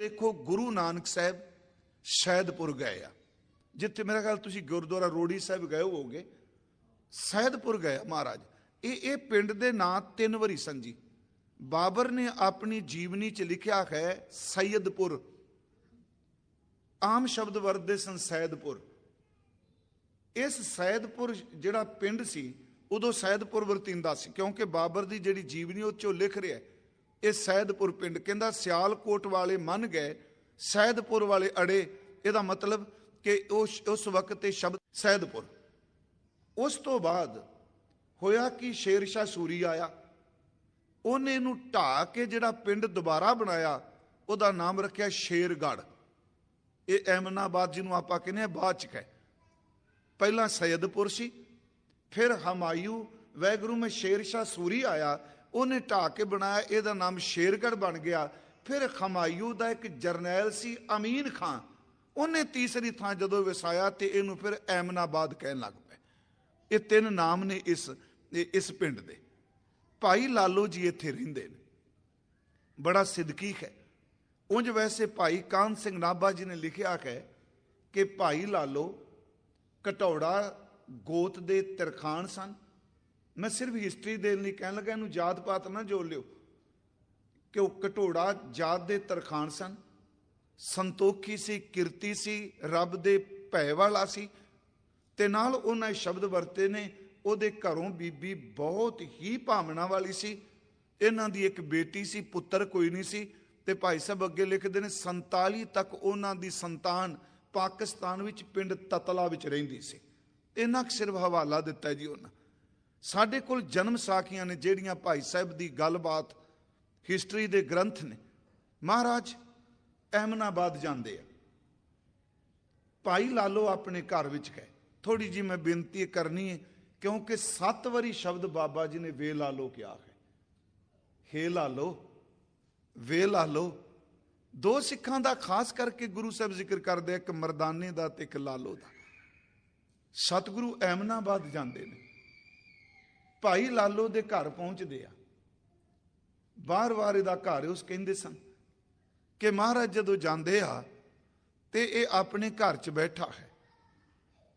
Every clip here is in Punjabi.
ਦੇਖੋ ਗੁਰੂ ਨਾਨਕ ਸਾਹਿਬ ਸੈਦਪੁਰ ਗਏ ਆ। ਜਿੱਥੇ ਮੇਰਾ ਖਿਆਲ ਤੁਸੀਂ ਗੁਰਦੁਆਰਾ ਰੋੜੀ ਸਾਹਿਬ ਗਏ ਹੋਵੋਗੇ। ਸੈਦਪੁਰ ਗਏ ਮਹਾਰਾਜ। ਇਹ ਇਹ ਪਿੰਡ ਦੇ ਨਾਂ ਤਿੰਨ ਵਾਰੀ ਸੰਜੀ। ਬਾਬਰ ਨੇ ਆਪਣੀ ਜੀਵਨੀ ਚ ਲਿਖਿਆ ਹੈ ਸੈਦਪੁਰ। ਆਮ ਸ਼ਬਦ ਵਰਤਦੇ ਸਨ ਸੈਦਪੁਰ। ਇਸ ਸੈਦਪੁਰ ਜਿਹੜਾ ਪਿੰਡ ਸੀ ਉਦੋਂ ਸੈਦਪੁਰ ਵਰਤਿੰਦਾ ਸੀ ਕਿਉਂਕਿ ਬਾਬਰ ਦੀ ਜਿਹੜੀ ਜੀਵਨੀ ਉਹ ਚੋਂ ਲਿਖ ਰਿਹਾ ਹੈ, ਇਹ ਸੈਦਪੁਰ ਪਿੰਡ, ਕਹਿੰਦਾ ਸਿਆਲਕੋਟ ਵਾਲੇ ਮੰਨ ਗਏ, ਸੈਦਪੁਰ ਵਾਲੇ ਅੜੇ, ਇਹਦਾ ਮਤਲਬ ਕਿ ਉਸ ਉਸ ਵਕਤ ਇਹ ਸ਼ਬਦ ਸੈਦਪੁਰ। ਉਸ ਤੋਂ ਬਾਅਦ ਹੋਇਆ ਕਿ ਸ਼ੇਰ ਸ਼ਾਹ ਸੂਰੀ ਆਇਆ, ਉਹਨੇ ਇਹਨੂੰ ਢਾ ਕੇ ਜਿਹੜਾ ਪਿੰਡ ਦੁਬਾਰਾ ਬਣਾਇਆ, ਉਹਦਾ ਨਾਮ ਰੱਖਿਆ ਸ਼ੇਰਗੜ੍ਹ। ਇਹ ਐਮਨਾਬਾਦ ਜਿਹਨੂੰ ਆਪਾਂ ਕਹਿੰਦੇ ਆ ਬਾਅਦ ਚ ਹੈ ਪਹਿਲਾਂ ਸੈਦਪੁਰ ਸੀ, ਫਿਰ ਹਮਾਯੂ, ਵੈਗਰੂ ਮੈਂ ਸ਼ੇਰ ਸ਼ਾਹ ਸੂਰੀ ਆਇਆ ਉਹਨੇ ਢਾ ਕੇ ਬਣਾਇਆ, ਇਹਦਾ ਨਾਮ ਸ਼ੇਰਗੜ੍ਹ ਬਣ ਗਿਆ। ਫਿਰ ਹਮਾਯੂ ਦਾ ਇੱਕ ਜਰਨੈਲ ਸੀ, ਅਮੀਨ ਖਾਨ। ਉਹਨੇ ਤੀਸਰੀ ਥਾਂ ਜਦੋਂ ਵਸਾਇਆ ਤੇ ਇਹਨੂੰ ਫਿਰ ਐਮਨਾਬਾਦ ਕਹਿਣ ਲੱਗ ਪਏ। ਇਹ ਤਿੰਨ ਨਾਮ ਨੇ ਇਸ ਇਸ ਪਿੰਡ ਦੇ। ਭਾਈ ਲਾਲੋ ਜੀ ਇੱਥੇ ਰਹਿੰਦੇ ਨੇ। ਬੜਾ ਸਿਦਕੀ ਹੈ। ਉਂਝ ਵੈਸੇ ਭਾਈ ਕਾਨ ਸਿੰਘ ਨਾਭਾ ਜੀ ਨੇ ਲਿਖਿਆ ਹੈ ਕਿ ਭਾਈ ਲਾਲੋ ਘਟੌੜਾ ਗੋਤ ਦੇ ਤਰਖਾਨ ਸਨ। ਮੈਂ ਸਿਰਫ ਹਿਸਟਰੀ ਦੇਣ ਲਈ ਕਹਿਣ ਲੱਗਾ, ਇਹਨੂੰ ਜਾਤ ਪਾਤ ਨਾ ਜੋੜ ਲਿਓ ਕਿ ਉਹ ਘਟੋੜਾ ਜਾਤ ਦੇ ਤਰਖਾਨ ਸਨ। ਸੰਤੋਖੀ ਸੀ, ਕਿਰਤੀ ਸੀ, ਰੱਬ ਦੇ ਭੈ ਵਾਲਾ ਸੀ। ਤੇ ਨਾਲ ਉਹਨਾਂ ਸ਼ਬਦ ਵਰਤੇ ਨੇ, ਉਹਦੇ ਘਰੋਂ ਬੀਬੀ ਬਹੁਤ ਹੀ ਭਾਵਨਾ ਵਾਲੀ ਸੀ। ਇਹਨਾਂ ਦੀ ਇੱਕ ਬੇਟੀ ਸੀ, ਪੁੱਤਰ ਕੋਈ ਨਹੀਂ ਸੀ। ਤੇ ਭਾਈ ਸਾਹਿਬ ਅੱਗੇ ਲਿਖਦੇ ਨੇ 47 ਤੱਕ ਉਹਨਾਂ ਦੀ ਸੰਤਾਨ ਪਾਕਿਸਤਾਨ ਵਿੱਚ, ਪਿੰਡ ਤਤਲਾ ਵਿੱਚ ਰਹਿੰਦੀ ਸੀ। ਇਹਨਾਂ ਕੁ ਸਿਰਫ ਹਵਾਲਾ ਦਿੱਤਾ ਜੀ ਉਹਨਾਂ। ਸਾਡੇ ਕੋਲ ਜਨਮ ਸਾਖੀਆਂ ਨੇ, ਜਿਹੜੀਆਂ ਭਾਈ ਸਾਹਿਬ ਦੀ ਗੱਲਬਾਤ ਹਿਸਟਰੀ ਦੇ ਗ੍ਰੰਥ ਨੇ। ਮਹਾਰਾਜ ਅਹਿਮਨਾਬਾਦ ਜਾਂਦੇ ਆ। ਭਾਈ ਲਾਲੋ ਆਪਣੇ ਘਰ ਵਿੱਚ ਗਏ। ਥੋੜੀ ਜੀ ਮੈਂ ਬੇਨਤੀ ਕਰਨੀ ਹੈ, ਕਿਉਂਕਿ ਸੱਤ ਵਾਰੀ ਸ਼ਬਦ ਬਾਬਾ ਜੀ ਨੇ ਵੇ ਲਾਲੋ ਕਿਹਾ ਹੈ। ਹੇ ਲਾਲੋ, ਵੇ ਲਾਲੋ, ਦੋ ਸਿੱਖਾਂ ਦਾ ਖਾਸ ਕਰਕੇ ਗੁਰੂ ਸਾਹਿਬ ਜ਼ਿਕਰ ਕਰਦੇ ਆ, ਇੱਕ ਮਰਦਾਨੇ ਦਾ ਤੇ ਇੱਕ ਲਾਲੋ ਦਾ। ਸਤਿਗੁਰੂ ਐਮਨਾਬਾਦ ਜਾਂਦੇ ਨੇ। ਭਾਈ ਲਾਲੋ ਦੇ ਘਰ ਪਹੁੰਚਦੇ ਆ। ਬਾਰ-ਬਾਰ ਇਹਦਾ ਘਰ ਉਸ ਕਹਿੰਦੇ ਸਨ ਕਿ ਮਹਾਰਾਜ ਜਦੋਂ ਜਾਂਦੇ ਆ ਤੇ ਇਹ ਆਪਣੇ ਘਰ 'ਚ ਬੈਠਾ ਹੈ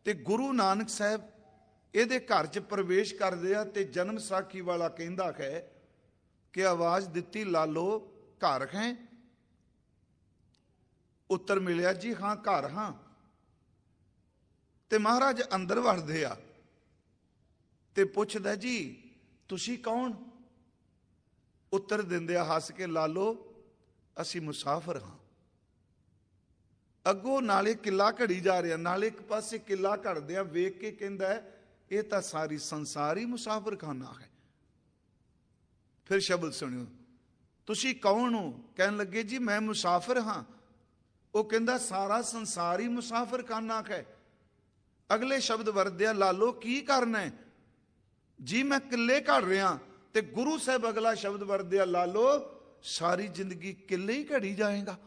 ਤੇ ਗੁਰੂ ਨਾਨਕ ਸਾਹਿਬ ਇਹਦੇ ਘਰ 'ਚ ਪ੍ਰਵੇਸ਼ ਕਰਦੇ ਆ ਤੇ ਜਨਮ ਸਾਖੀ ਵਾਲਾ ਕਹਿੰਦਾ ਹੈ ਕਿ ਆਵਾਜ਼ ਦਿੱਤੀ, ਲਾਲੋ, ਘਰ ਹੈ? ਉੱਤਰ ਮਿਲਿਆ, ਜੀ ਹਾਂ, ਘਰ ਹਾਂ। ਤੇ ਮਹਾਰਾਜ ਅੰਦਰ ਵੜਦੇ ਆ। ਤੇ ਪੁੱਛਦਾ ਜੀ, ਤੁਸੀਂ ਕੌਣ? ਉੱਤਰ ਦਿੰਦੇ ਆ ਹੱਸ ਕੇ, ਲਾਲੋ, ਅਸੀਂ ਮੁਸਾਫਰ ਹਾਂ। ਅੱਗੋਂ ਨਾਲੇ ਕਿੱਲਾ ਘੜੀ ਜਾ ਰਿਹਾ, ਨਾਲੇ ਇੱਕ ਪਾਸੇ ਕਿੱਲਾ ਘੜਦੇ ਆ ਵੇਖ ਕੇ ਕਹਿੰਦਾ ਇਹ ਤਾਂ ਸਾਰੀ ਸੰਸਾਰੀ ਮੁਸਾਫਰਖਾਨਾ ਹੈ। ਫਿਰ ਸ਼ਬਦ ਸੁਣਿਓ, ਤੁਸੀਂ ਕੌਣ ਹੋ? ਕਹਿਣ ਲੱਗੇ, ਜੀ, ਮੈਂ ਮੁਸਾਫਰ ਹਾਂ। ਉਹ ਕਹਿੰਦਾ, ਸਾਰਾ ਸੰਸਾਰੀ ਹੀ ਮੁਸਾਫਰਖਾਨਾ ਹੈ। ਅਗਲੇ ਸ਼ਬਦ ਵਰਦਿਆ, ਲਾਲੋ, ਕੀ ਕਰਨਾ ਹੈ? ਜੀ ਮੈਂ ਕਿੱਲੇ ਘੜ ਰਿਹਾ ਤੇ ਗੁਰੂ ਸਾਹਿਬ ਅਗਲਾ ਸ਼ਬਦ ਵਰਦਿਆ ਲਾਲੋ ਸਾਰੀ ਜ਼ਿੰਦਗੀ ਕਿੱਲੇ ਹੀ ਘੜੀ ਜਾਏਗਾ।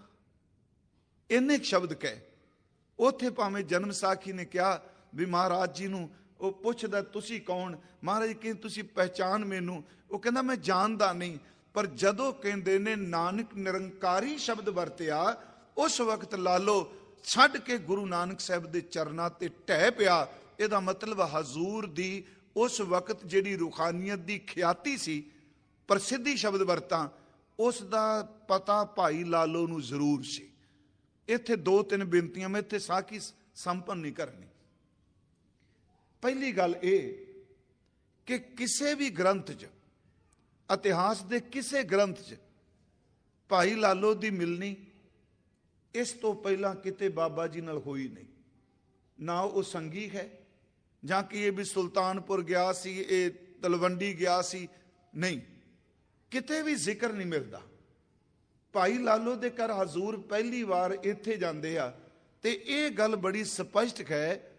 ਇੰਨੇ ਇੱਕ ਸ਼ਬਦ ਕਹੇ। ਉਥੇ ਭਾਵੇਂ ਜਨਮ ਸਾਖੀ ਨੇ ਕਿਹਾ ਵੀ ਮਹਾਰਾਜ ਜੀ ਨੂੰ ਉਹ ਪੁੱਛਦਾ, ਤੁਸੀਂ ਕੌਣ? ਮਹਾਰਾਜ ਕਹਿੰਦੇ, ਤੁਸੀਂ ਪਹਿਚਾਨ ਮੈਨੂੰ। ਉਹ ਕਹਿੰਦਾ, ਮੈਂ ਜਾਣਦਾ ਨਹੀਂ। ਪਰ ਜਦੋਂ ਕਹਿੰਦੇ ਨੇ, ਨਾਨਕ ਨਿਰੰਕਾਰੀ ਸ਼ਬਦ ਵਰਤਿਆ, ਉਸ ਵਕਤ ਲਾਲੋ ਛੱਡ ਕੇ ਗੁਰੂ ਨਾਨਕ ਸਾਹਿਬ ਦੇ ਚਰਨਾਂ ਤੇ ਢਹਿ ਪਿਆ। ਇਹਦਾ ਮਤਲਬ ਹਜ਼ੂਰ ਦੀ ਉਸ ਵਕਤ ਜਿਹੜੀ ਰੂਖਾਨੀਅਤ ਦੀ ਖਿਆਤੀ ਸੀ, ਪ੍ਰਸਿੱਧੀ ਸ਼ਬਦ ਵਰਤਾਂ, ਉਸ ਦਾ ਪਤਾ ਭਾਈ ਲਾਲੋ ਨੂੰ ਜ਼ਰੂਰ ਸੀ। ਇੱਥੇ ਦੋ ਤਿੰਨ ਬੇਨਤੀਆਂ ਮੈਂ ਇੱਥੇ ਸਾਕੀ ਸੰਪਨ ਨਹੀਂ ਕਰਨੀ ਪਹਿਲੀ ਗੱਲ ਇਹ ਕਿ ਕਿਸੇ ਵੀ ਗ੍ਰੰਥ 'ਚ, ਇਤਿਹਾਸ ਦੇ ਕਿਸੇ ਗ੍ਰੰਥ 'ਚ ਭਾਈ ਲਾਲੋ ਦੀ ਮਿਲਣੀ ਇਸ ਤੋਂ ਪਹਿਲਾਂ ਕਿਤੇ ਬਾਬਾ ਜੀ ਨਾਲ ਹੋਈ ਨਹੀਂ। ਨਾ ਉਹ ਸੰਗੀ ਹੈ ਜਾਂ ਕਿ ਇਹ ਵੀ ਸੁਲਤਾਨਪੁਰ ਗਿਆ ਸੀ, ਇਹ ਤਲਵੰਡੀ ਗਿਆ ਸੀ। ਨਹੀਂ, ਕਿਤੇ ਵੀ ਜ਼ਿਕਰ ਨਹੀਂ ਮਿਲਦਾ। ਭਾਈ ਲਾਲੋ ਦੇ ਘਰ ਹਜ਼ੂਰ ਪਹਿਲੀ ਵਾਰ ਇੱਥੇ ਜਾਂਦੇ ਆ ਤੇ ਇਹ ਗੱਲ ਬੜੀ ਸਪਸ਼ਟ ਹੈ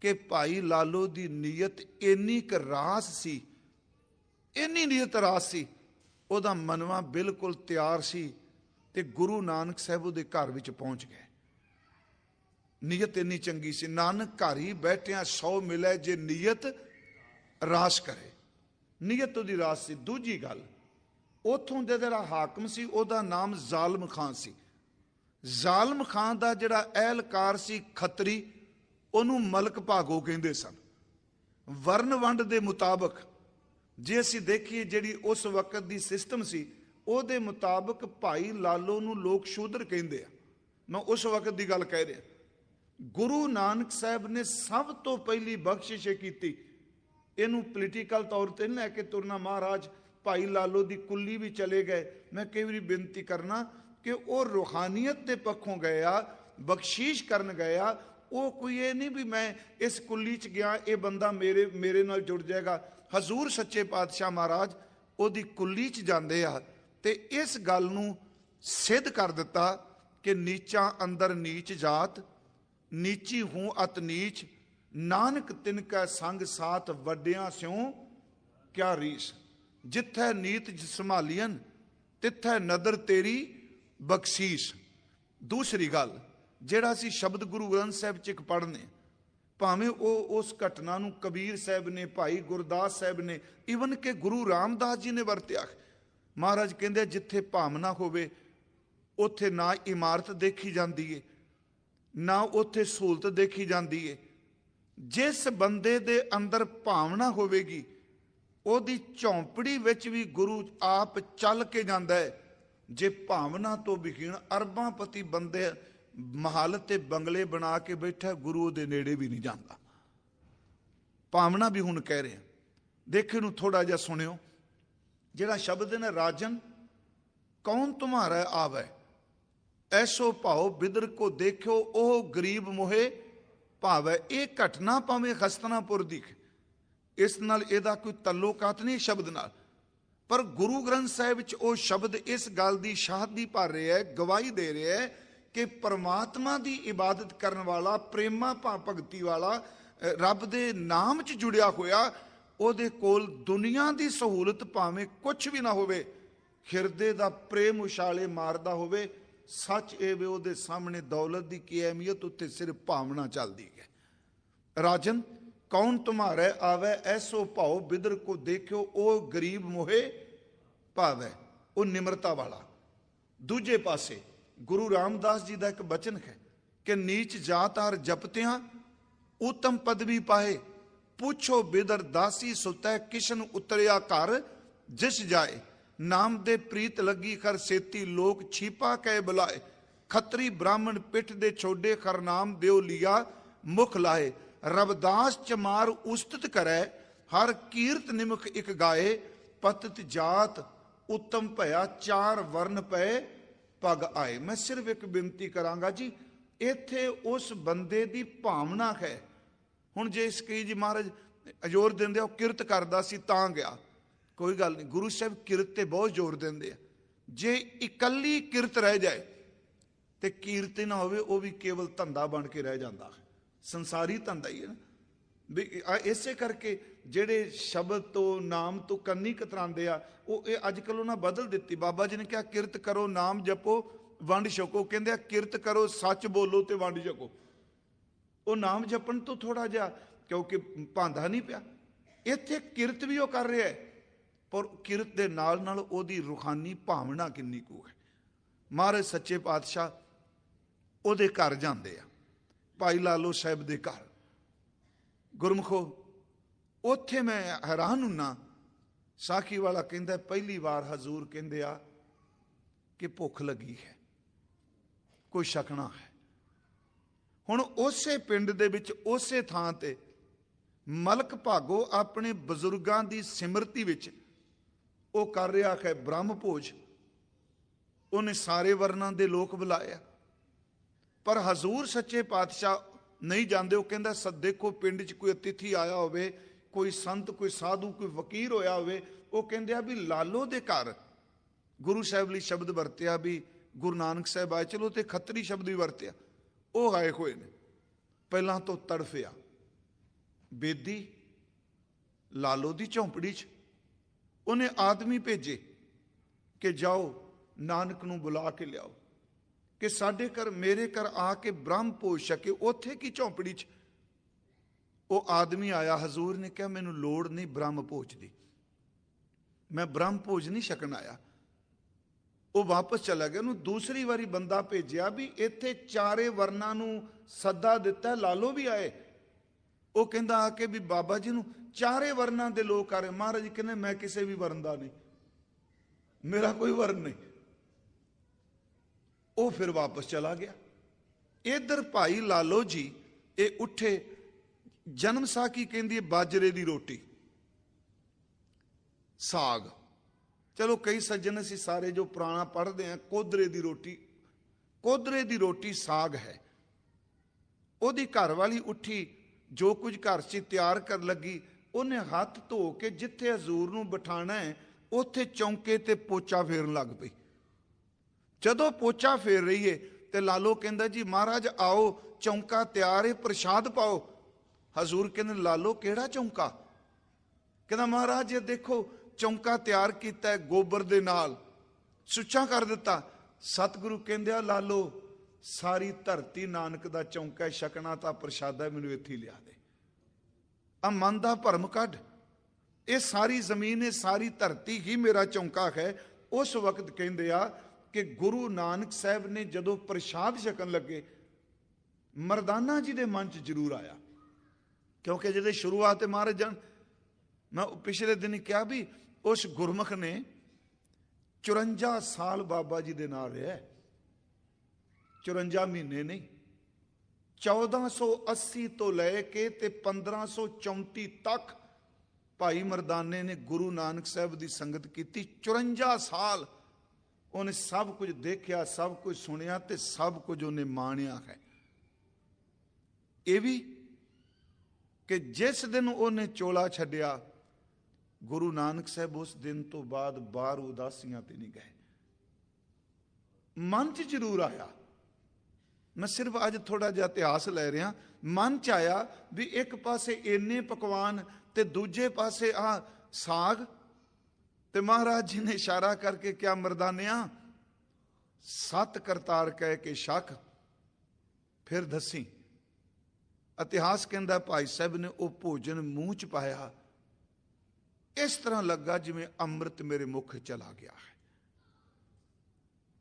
ਕਿ ਭਾਈ ਲਾਲੋ ਦੀ ਨੀਅਤ ਇੰਨੀ ਕੁ ਰਾਸ ਸੀ, ਇੰਨੀ ਨੀਅਤ ਰਾਸ ਸੀ, ਉਹਦਾ ਮਨਵਾ ਬਿਲਕੁਲ ਤਿਆਰ ਸੀ ਤੇ ਗੁਰੂ ਨਾਨਕ ਸਾਹਿਬ ਉਹਦੇ ਘਰ ਵਿੱਚ ਪਹੁੰਚ ਗਏ। ਨੀਅਤ ਇੰਨੀ ਚੰਗੀ ਸੀ, ਨਾਨਕ ਘਰ ਹੀ ਬੈਠਿਆਂ ਸੌ ਮਿਲੇ ਜੇ ਨੀਅਤ ਰਾਸ ਕਰੇ। ਨੀਅਤ ਉਹਦੀ ਰਾਸ ਸੀ। ਦੂਜੀ ਗੱਲ, ਉਥੋਂ ਦੇ ਜਿਹੜਾ ਹਾਕਮ ਸੀ, ਉਹਦਾ ਨਾਮ ਜ਼ਾਲਮ ਖਾਨ ਸੀ। ਜ਼ਾਲਮ ਖਾਨ ਦਾ ਜਿਹੜਾ ਅਹਿਲਕਾਰ ਸੀ ਖੱਤਰੀ, ਉਹਨੂੰ ਮਲਕ ਭਾਗੋ ਕਹਿੰਦੇ ਸਨ। ਵਰਨ ਵੰਡ ਦੇ ਮੁਤਾਬਕ, ਜੇ ਅਸੀਂ ਦੇਖੀਏ ਜਿਹੜੀ ਉਸ ਵਕਤ ਦੀ ਸਿਸਟਮ ਸੀ, ਉਹਦੇ ਮੁਤਾਬਕ ਭਾਈ ਲਾਲੋ ਨੂੰ ਲੋਕ ਸ਼ੂਦਰ ਕਹਿੰਦੇ ਆ। ਮੈਂ ਉਸ ਵਕਤ ਦੀ ਗੱਲ ਕਹਿ ਰਿਹਾ। ਗੁਰੂ ਨਾਨਕ ਸਾਹਿਬ ਨੇ ਸਭ ਤੋਂ ਪਹਿਲੀ ਬਖਸ਼ਿਸ਼ ਇਹ ਕੀਤੀ। ਇਹਨੂੰ ਪੋਲੀਟੀਕਲ ਤੌਰ ਤੇ ਨਹੀਂ ਲੈ ਕੇ ਤੁਰਨਾ। ਮਹਾਰਾਜ ਭਾਈ ਲਾਲੋ ਦੀ ਕੁੱਲੀ ਵੀ ਚਲੇ ਗਏ। ਮੈਂ ਕਈ ਵਾਰੀ ਬੇਨਤੀ ਕਰਨਾ ਕਿ ਉਹ ਰੂਹਾਨੀਅਤ ਦੇ ਪੱਖੋਂ ਗਏ ਆ, ਬਖਸ਼ੀਸ਼ ਕਰਨ ਗਏ ਆ। ਉਹ ਕੋਈ ਇਹ ਨਹੀਂ ਵੀ ਮੈਂ ਇਸ ਕੁੱਲੀ ਚ ਗਿਆ, ਇਹ ਬੰਦਾ ਮੇਰੇ ਮੇਰੇ ਨਾਲ ਜੁੜ ਜਾਏਗਾ। ਹਜ਼ੂਰ ਸੱਚੇ ਪਾਤਸ਼ਾਹ ਮਹਾਰਾਜ ਉਹਦੀ ਕੁੱਲੀ ਚ ਜਾਂਦੇ ਆ ਤੇ ਇਸ ਗੱਲ ਨੂੰ ਸਿੱਧ ਕਰ ਦਿੱਤਾ ਕਿ ਨੀਚਾਂ ਅੰਦਰ ਨੀਚ ਜਾਤ ਨੀਚੀ ਹੂੰ ਅਤ ਨੀਚ, ਨਾਨਕ ਤਿਨ ਕੈ ਸੰਗ ਸਾਥ ਵੱਡਿਆਂ ਸਿਉ ਕਿਆ ਰੀਸ। ਜਿੱਥੈ ਨੀਤ ਜ ਸੰਭਾਲੀਆਂ ਤਿੱਥੈ ਨਦਰ ਤੇਰੀ ਬਖਸ਼ੀਸ਼। ਦੂਸਰੀ ਗੱਲ, ਜਿਹੜਾ ਅਸੀਂ ਸ਼ਬਦ ਗੁਰੂ ਗ੍ਰੰਥ ਸਾਹਿਬ ਚ ਇੱਕ ਪੜ੍ਹਨੇ, ਭਾਵੇਂ ਉਹ ਉਸ ਘਟਨਾ ਨੂੰ ਕਬੀਰ ਸਾਹਿਬ ਨੇ, ਭਾਈ ਗੁਰਦਾਸ ਸਾਹਿਬ ਨੇ ਇਵਨ ਕਿ ਗੁਰੂ ਰਾਮਦਾਸ ਜੀ ਨੇ ਵਰਤਿਆ। ਮਹਾਰਾਜ ਕਹਿੰਦੇ ਜਿੱਥੇ ਭਾਵਨਾ ਹੋਵੇ, ਉੱਥੇ ਨਾ ਇਮਾਰਤ ਦੇਖੀ ਜਾਂਦੀ ਏ। ਨਾ ਉੱਥੇ ਸਹੂਲਤ ਦੇਖੀ ਜਾਂਦੀ ਏ। ਜਿਸ ਬੰਦੇ ਦੇ ਅੰਦਰ ਭਾਵਨਾ ਹੋਵੇਗੀ, ਉਹਦੀ ਝੌਂਪੜੀ ਵਿੱਚ ਵੀ ਗੁਰੂ ਆਪ ਚੱਲ ਕੇ ਜਾਂਦਾ ਹੈ ਜੇ ਭਾਵਨਾ ਤੋਂ ਵਿਹੀਣ ਅਰਬਾਂ ਪਤੀ ਬੰਦੇ ਮਹਲ ਤੇ ਬੰਗਲੇ ਬਣਾ ਕੇ ਬੈਠਾ, ਗੁਰੂ ਦੇ ਨੇੜੇ ਵੀ ਨਹੀਂ ਜਾਂਦਾ। ਭਾਵਨਾ ਵੀ ਹੁਣ ਕਹਿ ਰਿਹਾ। ਦੇਖੇ ਨੂੰ ਥੋੜਾ ਜਿਹਾ ਸੁਣਿਓ। ਜਿਹੜਾ ਸ਼ਬਦ ਨੇ ਰਾਜਨ, ਕੌਣ ਤੁਹਾਰਾ ਆਵੇ? ਐਸੋ ਭਾਉ ਬਿਦਰ ਕੋ ਦੇਖਿਓ, ਉਹ ਗਰੀਬ ਮੋਹੇ ਭਾਵੈ, ਇਹ ਘਟਨਾ ਭਾਵੇਂ ਖਸਤਨਾਪੁਰ ਦੀ ਇਸ ਨਾਲ ਇਹਦਾ ਕੋਈ ਤਲੁਕਾਤ ਨਹੀਂ ਸ਼ਬਦ ਨਾਲ। ਪਰ ਗੁਰੂ ਗ੍ਰੰਥ ਸਾਹਿਬ ਵਿੱਚ ਉਹ ਸ਼ਬਦ ਇਸ ਗੱਲ ਦੀ ਸ਼ਾਹਦੀ ਭਰ ਰਿਹਾ ਹੈ, ਗਵਾਹੀ ਦੇ ਰਿਹਾ ਹੈ ਕਿ ਪਰਮਾਤਮਾ ਦੀ ਇਬਾਦਤ ਕਰਨ ਵਾਲਾ, ਪ੍ਰੇਮਾ ਭਾ ਭਗਤੀ ਵਾਲਾ ਰੱਬ ਦੇ ਨਾਮ 'ਚ ਜੁੜਿਆ ਹੋਇਆ, ਉਹਦੇ ਕੋਲ ਦੁਨੀਆ ਦੀ ਸਹੂਲਤ ਭਾਵੇਂ ਕੁਝ ਵੀ ਨਾ ਹੋਵੇ, ਹਿਰਦੇ ਦਾ ਪ੍ਰੇਮ ਉਛਾਲੇ ਮਾਰਦਾ ਹੋਵੇ ਸੱਚ ਇਹ ਵੇ ਉਹਦੇ ਸਾਹਮਣੇ ਦੌਲਤ ਦੀ ਕੀ ਅਹਿਮੀਅਤ ਉੱਤੇ ਸਿਰਫ ਭਾਵਨਾ ਚੱਲਦੀ ਹੈ। ਰਾਜਨ, ਕੌਣ ਤੁਮਾਰੇ ਆਵੇ, ਐਸੋ ਭਾਉ ਬਿਦਰ ਕੋ ਦੇਖਿਓ, ਉਹ ਗਰੀਬ ਮੋਹੇ ਭਾਵੈ, ਉਹ ਨਿਮਰਤਾ ਵਾਲਾ। ਦੂਜੇ ਪਾਸੇ, ਗੁਰੂ ਰਾਮਦਾਸ ਜੀ ਦਾ ਇੱਕ ਬਚਨ ਹੈ ਕਿ ਨੀਚ ਜਾਤ ਹਰ ਜਪਤਿਆਂ, ਉਤਮ ਪਦਵੀ ਪਾਏ। ਪੁੱਛੋ ਬਿਦਰ ਦਾਸੀ ਸੁਤੈ ਕਿਸ਼ਨ ਉਤਰਿਆ ਘਰ, ਜਿਸ ਜਾਏ ਨਾਮ ਦੇ ਪ੍ਰੀਤ ਲੱਗੀ ਖਰ ਸੇਤੀ ਲੋਕ ਛੀਪਾ ਕਹਿ ਬੁਲਾਏ। ਖੱਤਰੀ ਬ੍ਰਾਹਮਣ ਪਿੱਠ ਦੇ ਛੋਡੇ ਖਰਨਾਮ ਦਿਓ ਲਿਆ, ਮੁਖ ਲਾਏ। ਰਬਦਾਸ ਚਮਾਰ ਉਸਤਤ ਕਰੈ, ਹਰ ਕੀਰਤ ਨਿਮਖ ਇਕ ਗਾਏ। ਪਤਤ ਜਾਤ ਉਤਮ ਭਇਆ ਚਾਰ ਵਰਨ ਪਏ ਪਗ ਆਏ। ਮੈਂ ਸਿਰਫ ਇੱਕ ਬੇਨਤੀ ਕਰਾਂਗਾ ਜੀ, ਇੱਥੇ ਉਸ ਬੰਦੇ ਦੀ ਭਾਵਨਾ ਹੈ। ਹੁਣ ਜੇ ਇਸ ਕਹੀ ਜੀ ਮਹਾਰਾਜ ਅਜੋਰ ਦਿੰਦੇ ਉਹ ਕਿਰਤ ਕਰਦਾ ਸੀ ਤਾਂ ਗਿਆ। ਕੋਈ ਗੱਲ ਨਹੀਂ, ਗੁਰੂ ਸਾਹਿਬ ਕਿਰਤ ਤੇ ਬਹੁਤ ਜ਼ੋਰ ਦਿੰਦੇ ਆ। ਜੇ ਇਕੱਲੀ ਕਿਰਤ ਰਹਿ ਜਾਏ ਤੇ ਕੀਰਤ ਨਾ ਹੋਵੇ, ਉਹ ਵੀ ਕੇਵਲ ਧੰਦਾ ਬਣ ਕੇ ਰਹਿ ਜਾਂਦਾ ਸੰਸਾਰੀ ਧੰਦਾ ਹੀ ਹੈ ਨਾ। ਵੀ ਇਸੇ ਕਰਕੇ ਜਿਹੜੇ ਸ਼ਬਦ ਤੋਂ, ਨਾਮ ਤੋਂ ਕੰਨੀ ਕਤਰਾਉਂਦੇ ਆ, ਉਹ ਇਹ ਅੱਜ ਕੱਲ ਉਹਨਾਂ ਬਦਲ ਦਿੱਤੀ। ਬਾਬਾ ਜੀ ਨੇ ਕਿਹਾ, ਕਿਰਤ ਕਰੋ, ਨਾਮ ਜਪੋ, ਵੰਡ ਛਕੋ। ਕਹਿੰਦੇ ਆ, ਕਿਰਤ ਕਰੋ, ਸੱਚ ਬੋਲੋ ਤੇ ਵੰਡ ਛਕੋ। ਉਹ ਨਾਮ ਜਪਣ ਤੋਂ ਥੋੜਾ ਜਿਹਾ, ਕਿਉਂਕਿ ਭਾਂਦਾ ਨਹੀਂ ਪਿਆ। ਇੱਥੇ ਕਿਰਤ ਵੀ ਉਹ ਕਰ ਰਿਹਾ ਹੈ। ਪਰ ਕਿਰਤ ਦੇ ਨਾਲ ਨਾਲ ਉਹਦੀ ਰੂਹਾਨੀ ਭਾਵਨਾ ਕਿੰਨੀ ਕੁ ਹੈ? ਮਹਾਰਾਜ ਸੱਚੇ ਪਾਤਸ਼ਾਹ ਉਹਦੇ ਘਰ ਜਾਂਦੇ ਆ, ਭਾਈ ਲਾਲੋ ਸਾਹਿਬ ਦੇ ਘਰ। ਗੁਰਮਖੋ, ਉੱਥੇ ਮੈਂ ਹੈਰਾਨ ਹੁੰਨਾ ਸਾਖੀ ਵਾਲਾ ਕਹਿੰਦਾ, ਪਹਿਲੀ ਵਾਰ ਹਜ਼ੂਰ ਕਹਿੰਦੇ ਆ ਕਿ ਭੁੱਖ ਲੱਗੀ ਹੈ, ਕੋਈ ਸ਼ਕਣਾ ਹੈ। ਹੁਣ ਉਸੇ ਪਿੰਡ ਦੇ ਵਿੱਚ, ਉਸੇ ਥਾਂ ਤੇ ਮਲਕ ਭਾਗੋ ਆਪਣੇ ਬਜ਼ੁਰਗਾਂ ਦੀ ਸਿਮਰਤੀ ਵਿੱਚ ਉਹ ਕਰ ਰਿਹਾ ਹੈ ਬ੍ਰਹਮ ਭੋਜ। ਉਹਨੇ ਸਾਰੇ ਵਰਨਾਂ ਦੇ ਲੋਕ ਬੁਲਾਇਆ ਪਰ ਹਜ਼ੂਰ ਸੱਚੇ ਪਾਤਸ਼ਾਹ ਨਹੀਂ ਜਾਂਦੇ। ਉਹ ਕਹਿੰਦਾ ਸਦ ਦੇਖੋ, ਪਿੰਡ 'ਚ ਕੋਈ ਅਤਿਥੀ ਆਇਆ ਹੋਵੇ, ਕੋਈ ਸੰਤ, ਕੋਈ ਸਾਧੂ, ਕੋਈ ਫਕੀਰ ਹੋਇਆ ਹੋਵੇ, ਉਹ ਕਹਿੰਦੇ ਆ ਵੀ ਲਾਲੋ ਦੇ ਘਰ। ਗੁਰੂ ਸਾਹਿਬ ਲਈ ਸ਼ਬਦ ਵਰਤਿਆ ਵੀ, ਗੁਰੂ ਨਾਨਕ ਸਾਹਿਬ ਆਏ, ਚਲੋ ਤੇ ਖੱਤਰੀ ਸ਼ਬਦ ਵੀ ਵਰਤਿਆ। ਉਹ ਆਏ ਹੋਏ ਨੇ। ਪਹਿਲਾਂ ਤੋਂ ਤੜਫਿਆ। ਬੇਦੀ, ਲਾਲੋ ਦੀ ਝੌਂਪੜੀ 'ਚ ਉਹਨੇ ਆਦਮੀ ਭੇਜੇ ਕਿ ਜਾਓ, ਨਾਨਕ ਨੂੰ ਬੁਲਾ ਕੇ ਲਿਆਓ। ਕਿ ਸਾਡੇ ਘਰ, ਮੇਰੇ ਘਰ ਆ ਕੇ ਬ੍ਰਹਮ ਪੋਜ ਸਕੇ ਉੱਥੇ ਕੀ ਝੌਂਪੜੀ 'ਚ? ਉਹ ਆਦਮੀ ਆਇਆ, ਹਜ਼ੂਰ ਨੇ ਕਿਹਾ, ਮੈਨੂੰ ਲੋੜ ਨਹੀਂ ਬ੍ਰਹਮ ਭੋਜ ਦੀ। ਮੈਂ ਬ੍ਰਹਮ ਭੋਜ ਨਹੀਂ ਛਕਣ ਆਇਆ। ਉਹ ਵਾਪਸ ਚਲਾ ਗਿਆ, ਉਹਨੂੰ ਦੂਸਰੀ ਵਾਰੀ ਬੰਦਾ ਭੇਜਿਆ ਵੀ ਇੱਥੇ ਚਾਰੇ ਵਰਨਾਂ ਨੂੰ ਸੱਦਾ ਦਿੱਤਾ, ਲਾਲੋ ਵੀ ਆਏ। ਉਹ ਕਹਿੰਦਾ ਆ ਕੇ ਵੀ ਬਾਬਾ ਜੀ ਨੂੰ ਚਾਰੇ ਵਰਨਾਂ ਦੇ ਲੋਕ ਆ ਰਹੇ। ਮਹਾਰਾਜ ਜੀ ਕਹਿੰਦੇ, ਮੈਂ ਕਿਸੇ ਵੀ ਵਰਨ ਦਾ ਨਹੀਂ। ਮੇਰਾ ਕੋਈ ਵਰਨ ਨਹੀਂ। ਉਹ ਫਿਰ ਵਾਪਸ ਚਲਾ ਗਿਆ। ਇਧਰ ਭਾਈ ਲਾਲੋ ਜੀ, ਇਹ ਉੱਠੇ। ਜਨਮ ਸਾਖੀ ਕਹਿੰਦੀ ਹੈ? ਬਾਜਰੇ ਦੀ ਰੋਟੀ। ਸਾਗ। ਚਲੋ ਕਈ ਸੱਜਣ ਅਸੀਂ ਸਾਰੇ ਜੋ ਪੁਰਾਣਾ ਪੜ੍ਹਦੇ ਆ ਕੋਦਰੇ ਦੀ ਰੋਟੀ, ਕੋਦਰੇ ਦੀ ਰੋਟੀ ਸਾਗ ਹੈ। ਉਹਦੀ ਘਰ ਵਾਲੀ ਉੱਠੀ। ਜੋ ਕੁਝ ਘਰ 'ਚ ਤਿਆਰ ਕਰਨ ਲੱਗੀ, ਉਹਨੇ ਹੱਥ ਧੋ ਕੇ ਜਿੱਥੇ ਹਜ਼ੂਰ ਨੂੰ ਬਿਠਾਣਾ ਹੈ, ਉੱਥੇ ਚੌਂਕੇ ਤੇ ਪੋਚਾ ਫੇਰਨ ਲੱਗ ਪਈ। ਜਦੋਂ ਪੋਚਾ ਫੇਰ ਰਹੀ ਏ ਤੇ ਲਾਲੋ ਕਹਿੰਦਾ, ਜੀ ਮਹਾਰਾਜ ਆਓ, ਚੌਂਕਾ ਤਿਆਰ ਏ, ਪ੍ਰਸ਼ਾਦ ਪਾਓ। ਹਜ਼ੂਰ ਕਹਿੰਦੇ, ਲਾਲੋ, ਕਿਹੜਾ ਚੌਂਕਾ? ਕਹਿੰਦਾ, ਮਹਾਰਾਜ, ਇਹ ਦੇਖੋ, ਚੌਂਕਾ ਤਿਆਰ ਕੀਤਾ ਹੈ ਗੋਬਰ ਦੇ ਨਾਲ। ਸੁੱਚਾ ਕਰ ਦਿੱਤਾ। ਸਤਿਗੁਰੂ ਕਹਿੰਦੇ ਆ, ਲਾਲੋ ਸਾਰੀ ਧਰਤੀ ਨਾਨਕ ਦਾ ਚੌਂਕਾ ਹੈ, ਛਕਣਾ ਤਾਂ ਪ੍ਰਸ਼ਾਦਾ ਮੈਨੂੰ ਇੱਥੇ ਲਿਆ ਦੇ। ਆ ਮਨ ਦਾ ਭਰਮ ਕੱਢ। ਇਹ ਸਾਰੀ ਜ਼ਮੀਨ ਇਹ ਸਾਰੀ ਧਰਤੀ ਹੀ ਮੇਰਾ ਚੌਂਕਾ ਹੈ। ਉਸ ਵਕਤ ਕਹਿੰਦੇ ਆ ਕਿ ਗੁਰੂ ਨਾਨਕ ਸਾਹਿਬ ਨੇ ਜਦੋਂ ਪ੍ਰਸ਼ਾਦ ਛਕਣ ਲੱਗੇ ਮਰਦਾਨਾ ਜੀ ਦੇ ਮਨ 'ਚ ਜ਼ਰੂਰ ਆਇਆ। ਕਿਉਂਕਿ ਜਿਹਦੇ ਸ਼ੁਰੂਆਤ ਤੇ ਮਹਾਰਾਜ ਜਾਨ ਮੈਂ ਪਿਛਲੇ ਦਿਨ ਕਿਹਾ ਵੀ ਉਸ ਗੁਰਮੁਖ ਨੇ 54 ਸਾਲ ਬਾਬਾ ਜੀ ਦੇ ਨਾਲ ਰਿਹਾ 54 ਮਹੀਨੇ ਨਹੀਂ। 1480 ਤੋਂ ਲੈ ਕੇ ਤੇ 1534 ਤੱਕ ਭਾਈ ਮਰਦਾਨੇ ਨੇ ਗੁਰੂ ਨਾਨਕ ਸਾਹਿਬ ਦੀ ਸੰਗਤ ਕੀਤੀ। 54 ਸਾਲ ਉਹਨੇ ਸਭ ਕੁਝ ਦੇਖਿਆ, ਸਭ ਕੁਝ ਸੁਣਿਆ ਤੇ ਸਭ ਕੁਝ ਉਹਨੇ ਮਾਣਿਆ ਹੈ। ਇਹ ਵੀ ਕਿ ਜਿਸ ਦਿਨ ਉਹਨੇ ਚੋਲਾ ਛੱਡਿਆ, ਗੁਰੂ ਨਾਨਕ ਸਾਹਿਬ ਉਸ ਦਿਨ ਤੋਂ ਬਾਅਦ ਬਾਹਰ ਉਦਾਸੀਆਂ ਤੇ ਨਹੀਂ ਗਏ। ਮਨ 'ਚ ਜ਼ਰੂਰ ਆਇਆ ਮੈਂ ਸਿਰਫ ਅੱਜ ਥੋੜਾ ਜਿਹਾ ਇਤਿਹਾਸ ਲੈ ਰਿਹਾ। ਮਨ 'ਚ ਆਇਆ ਵੀ ਇੱਕ ਪਾਸੇ ਇੰਨੇ ਪਕਵਾਨ ਤੇ ਦੂਜੇ ਪਾਸੇ ਆ ਸਾਗ। ਤੇ ਮਹਾਰਾਜ ਜੀ ਨੇ ਇਸ਼ਾਰਾ ਕਰਕੇ ਕਿਆ ਮਰਦਾਨਿਆ, ਸਤ ਕਰਤਾਰ ਕਹਿ ਕੇ ਸ਼ੱਕ ਫਿਰ ਦੱਸੀ, ਇਤਿਹਾਸ ਕਹਿੰਦਾ ਭਾਈ ਸਾਹਿਬ ਨੇ ਉਹ ਭੋਜਨ ਮੂੰਹ ਚ ਪਾਇਆ। ਇਸ ਤਰ੍ਹਾਂ ਲੱਗਾ ਜਿਵੇਂ ਅੰਮ੍ਰਿਤ ਮੇਰੇ ਮੁਖ ਚਲਾ ਗਿਆ ਹੈ।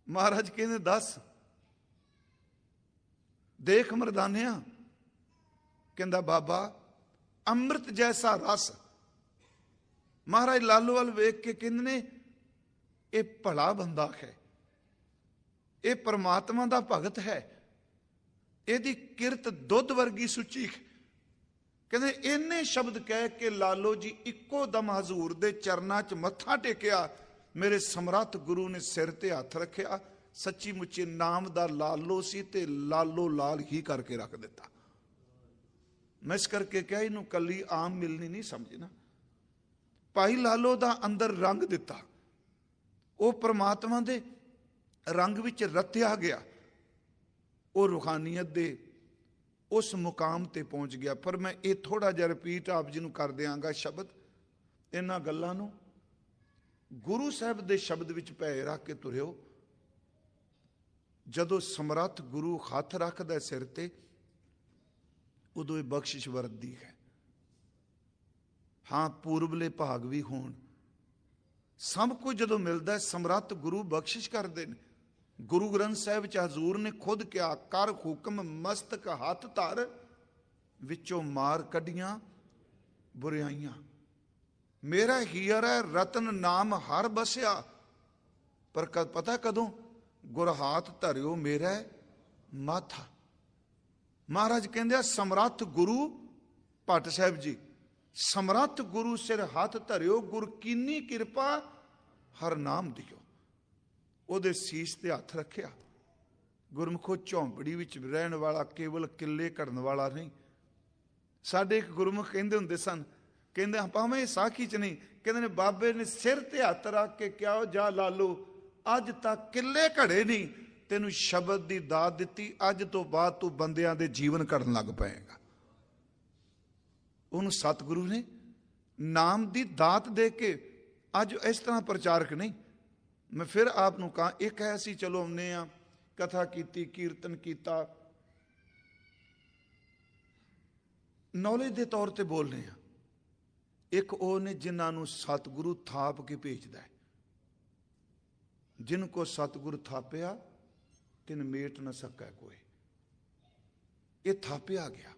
ਮਹਾਰਾਜ ਕਹਿੰਦੇ, ਦੱਸ ਦੇਖ ਮਰਦਾਨਿਆ। ਕਹਿੰਦਾ, ਬਾਬਾ, ਅੰਮ੍ਰਿਤ ਜੈਸਾ ਰਸ। ਮਹਾਰਾਜ ਲਾਲੋ ਵੱਲ ਵੇਖ ਕੇ ਕਹਿੰਦੇ ਨੇ, ਇਹ ਭਲਾ ਬੰਦਾ ਹੈ। ਇਹ ਪਰਮਾਤਮਾ ਦਾ ਭਗਤ ਹੈ। ਇਹਦੀ ਕਿਰਤ ਦੁੱਧ ਵਰਗੀ ਸੁੱਚੀ ਕਹਿੰਦੇ ਇੰਨੇ ਸ਼ਬਦ ਕਹਿ ਕੇ ਲਾਲੋ ਜੀ ਇੱਕੋ ਦਮ ਹਜ਼ੂਰ ਦੇ ਚਰਨਾਂ 'ਚ ਮੱਥਾ ਟੇਕਿਆ। ਮੇਰੇ ਸਮਰੱਥ ਗੁਰੂ ਨੇ ਸਿਰ ਤੇ ਹੱਥ ਰੱਖਿਆ। ਸੱਚੀ ਮੁੱਚੀ ਨਾਮ ਦਾ ਲਾਲੋ ਸੀ ਤੇ ਲਾਲੋ ਲਾਲ ਹੀ ਕਰਕੇ ਰੱਖ ਦਿੱਤਾ। ਮੈਂ ਇਸ ਕਰਕੇ ਕਿਹਾ ਇਹਨੂੰ ਕੱਲੀ ਆਮ ਮਿਲਣੀ ਨਹੀਂ ਸਮਝਣਾ। ਭਾਈ ਲਾਲੋ ਦਾ ਅੰਦਰ ਰੰਗ ਦਿੱਤਾ। ਉਹ ਪ੍ਰਮਾਤਮਾ ਦੇ ਰੰਗ ਵਿੱਚ ਰਤਿਆ ਗਿਆ। ਉਹ ਰੂਹਾਨੀਅਤ ਦੇ ਉਸ ਮੁਕਾਮ ਤੇ ਪਹੁੰਚ ਗਿਆ। ਪਰ ਮੈਂ ਇਹ ਥੋੜਾ ਜਿਹਾ ਰਿਪੀਟ ਆਪ ਜੀ ਨੂੰ ਕਰ ਦਿਆਂਗਾ ਸ਼ਬਦ। ਇਹਨਾਂ ਗੱਲਾਂ ਨੂੰ ਗੁਰੂ ਸਾਹਿਬ ਦੇ ਸ਼ਬਦ ਵਿੱਚ ਭੈ ਰੱਖ ਕੇ ਤੁਰਿਓ। ਜਦੋਂ ਸਮਰੱਥ ਗੁਰੂ ਹੱਥ ਰੱਖਦਾ ਸਿਰ ਤੇ, ਉਦੋਂ ਇਹ ਬਖਸ਼ਿਸ਼ ਵਰਤਦੀ ਹੈ। ਹਾਂ, ਪੂਰਬਲੇ ਭਾਗ ਵੀ ਹੋਣ। ਸਭ ਕੁਝ ਜਦੋਂ ਮਿਲਦਾ ਸਮਰੱਥ ਗੁਰੂ ਬਖਸ਼ਿਸ਼ ਕਰਦੇ ਨੇ। ਗੁਰੂ ਗ੍ਰੰਥ ਸਾਹਿਬ ਚ ਹਜ਼ੂਰ ਨੇ ਖੁਦ ਕਿਹਾ, ਕਰ ਹੁਕਮ ਮਸਤਕ ਹੱਥ ਧਰ, ਵਿੱਚੋਂ ਮਾਰ ਕੱਢੀਆਂ ਬੁਰਾਈਆਂ। ਮੇਰਾ ਹੀਰ ਹੈ, ਰਤਨ ਨਾਮ ਹਰ ਬਸਿਆ। ਪਰ ਕਦ ਪਤਾ ਕਦੋਂ? ਗੁਰ ਹਾਥ ਧਰਿਓ ਮੇਰਾ ਮਾਥਾ। ਮਹਾਰਾਜ ਕਹਿੰਦੇ ਆ, ਸਮਰੱਥ ਗੁਰੂ, ਭੱਟ ਸਾਹਿਬ ਜੀ, ਸਮਰੱਥ ਗੁਰੂ ਸਿਰ ਹੱਥ ਧਰਿਓ, ਗੁਰ ਕੀਨੀ ਕਿਰਪਾ ਹਰ ਨਾਮ ਦਿਓ। ਉਹਦੇ ਸੀਸ ਤੇ ਹੱਥ ਰੱਖਿਆ। ਗੁਰਮੁਖੋ ਝੌਂਪੜੀ ਵਿੱਚ ਰਹਿਣ ਵਾਲਾ ਕੇਵਲ ਕਿੱਲੇ ਕਰਨ ਵਾਲਾ ਨਹੀਂ। ਸਾਡੇ ਇੱਕ ਗੁਰਮੁਖ ਕਹਿੰਦੇ ਹੁੰਦੇ ਸਨ, ਕਹਿੰਦੇ ਭਾਵੇਂ ਸਾਖੀ ਚ ਨਹੀਂ, ਕਹਿੰਦੇ ਨੇ, ਬਾਬੇ ਨੇ ਸਿਰ ਤੇ ਹੱਥ ਰੱਖ ਕੇ ਕਿਹਾ ਜਾ ਲਾਲੋ ਅੱਜ ਤੱਕ ਕਿੱਲੇ ਘੜੇ ਨਹੀਂ, ਤੈਨੂੰ ਸ਼ਬਦ ਦੀ ਦਾਤ ਦਿੱਤੀ, ਅੱਜ ਤੋਂ ਬਾਅਦ ਤੂੰ ਬੰਦਿਆਂ ਦੇ ਜੀਵਨ ਕਰਨ ਲੱਗ ਪਏਗਾ। ਉਹਨੂੰ ਸਤਿਗੁਰੂ ਨੇ ਨਾਮ ਦੀ ਦਾਤ ਦੇ ਕੇ ਅੱਜ ਇਸ ਤਰ੍ਹਾਂ ਪ੍ਰਚਾਰਕ ਨਹੀਂ। ਮੈਂ ਫਿਰ ਆਪ ਨੂੰ ਕਹਾ ਇੱਕ ਹੈ ਅਸੀਂ ਚਲੋ ਆਉਂਦੇ ਆ ਕਥਾ ਕੀਤੀ, ਕੀਰਤਨ ਕੀਤਾ। ਨੌਲੇਜ ਦੇ ਤੌਰ ਤੇ ਬੋਲਨੇ ਆ ਇੱਕ ਉਹ ਨੇ ਜਿਨ੍ਹਾਂ ਨੂੰ ਸਤਿਗੁਰੂ ਥਾਪ ਕੇ ਭੇਜਦਾ ਹੈ। ਜਿਨ ਕੋ ਸਤਿਗੁਰ ਥਾਪਿਆ, ਤਿਨ ਮੇਟ ਨ ਸਕੈ ਕੋਈ। ਇਹ ਥਾਪਿਆ ਗਿਆ।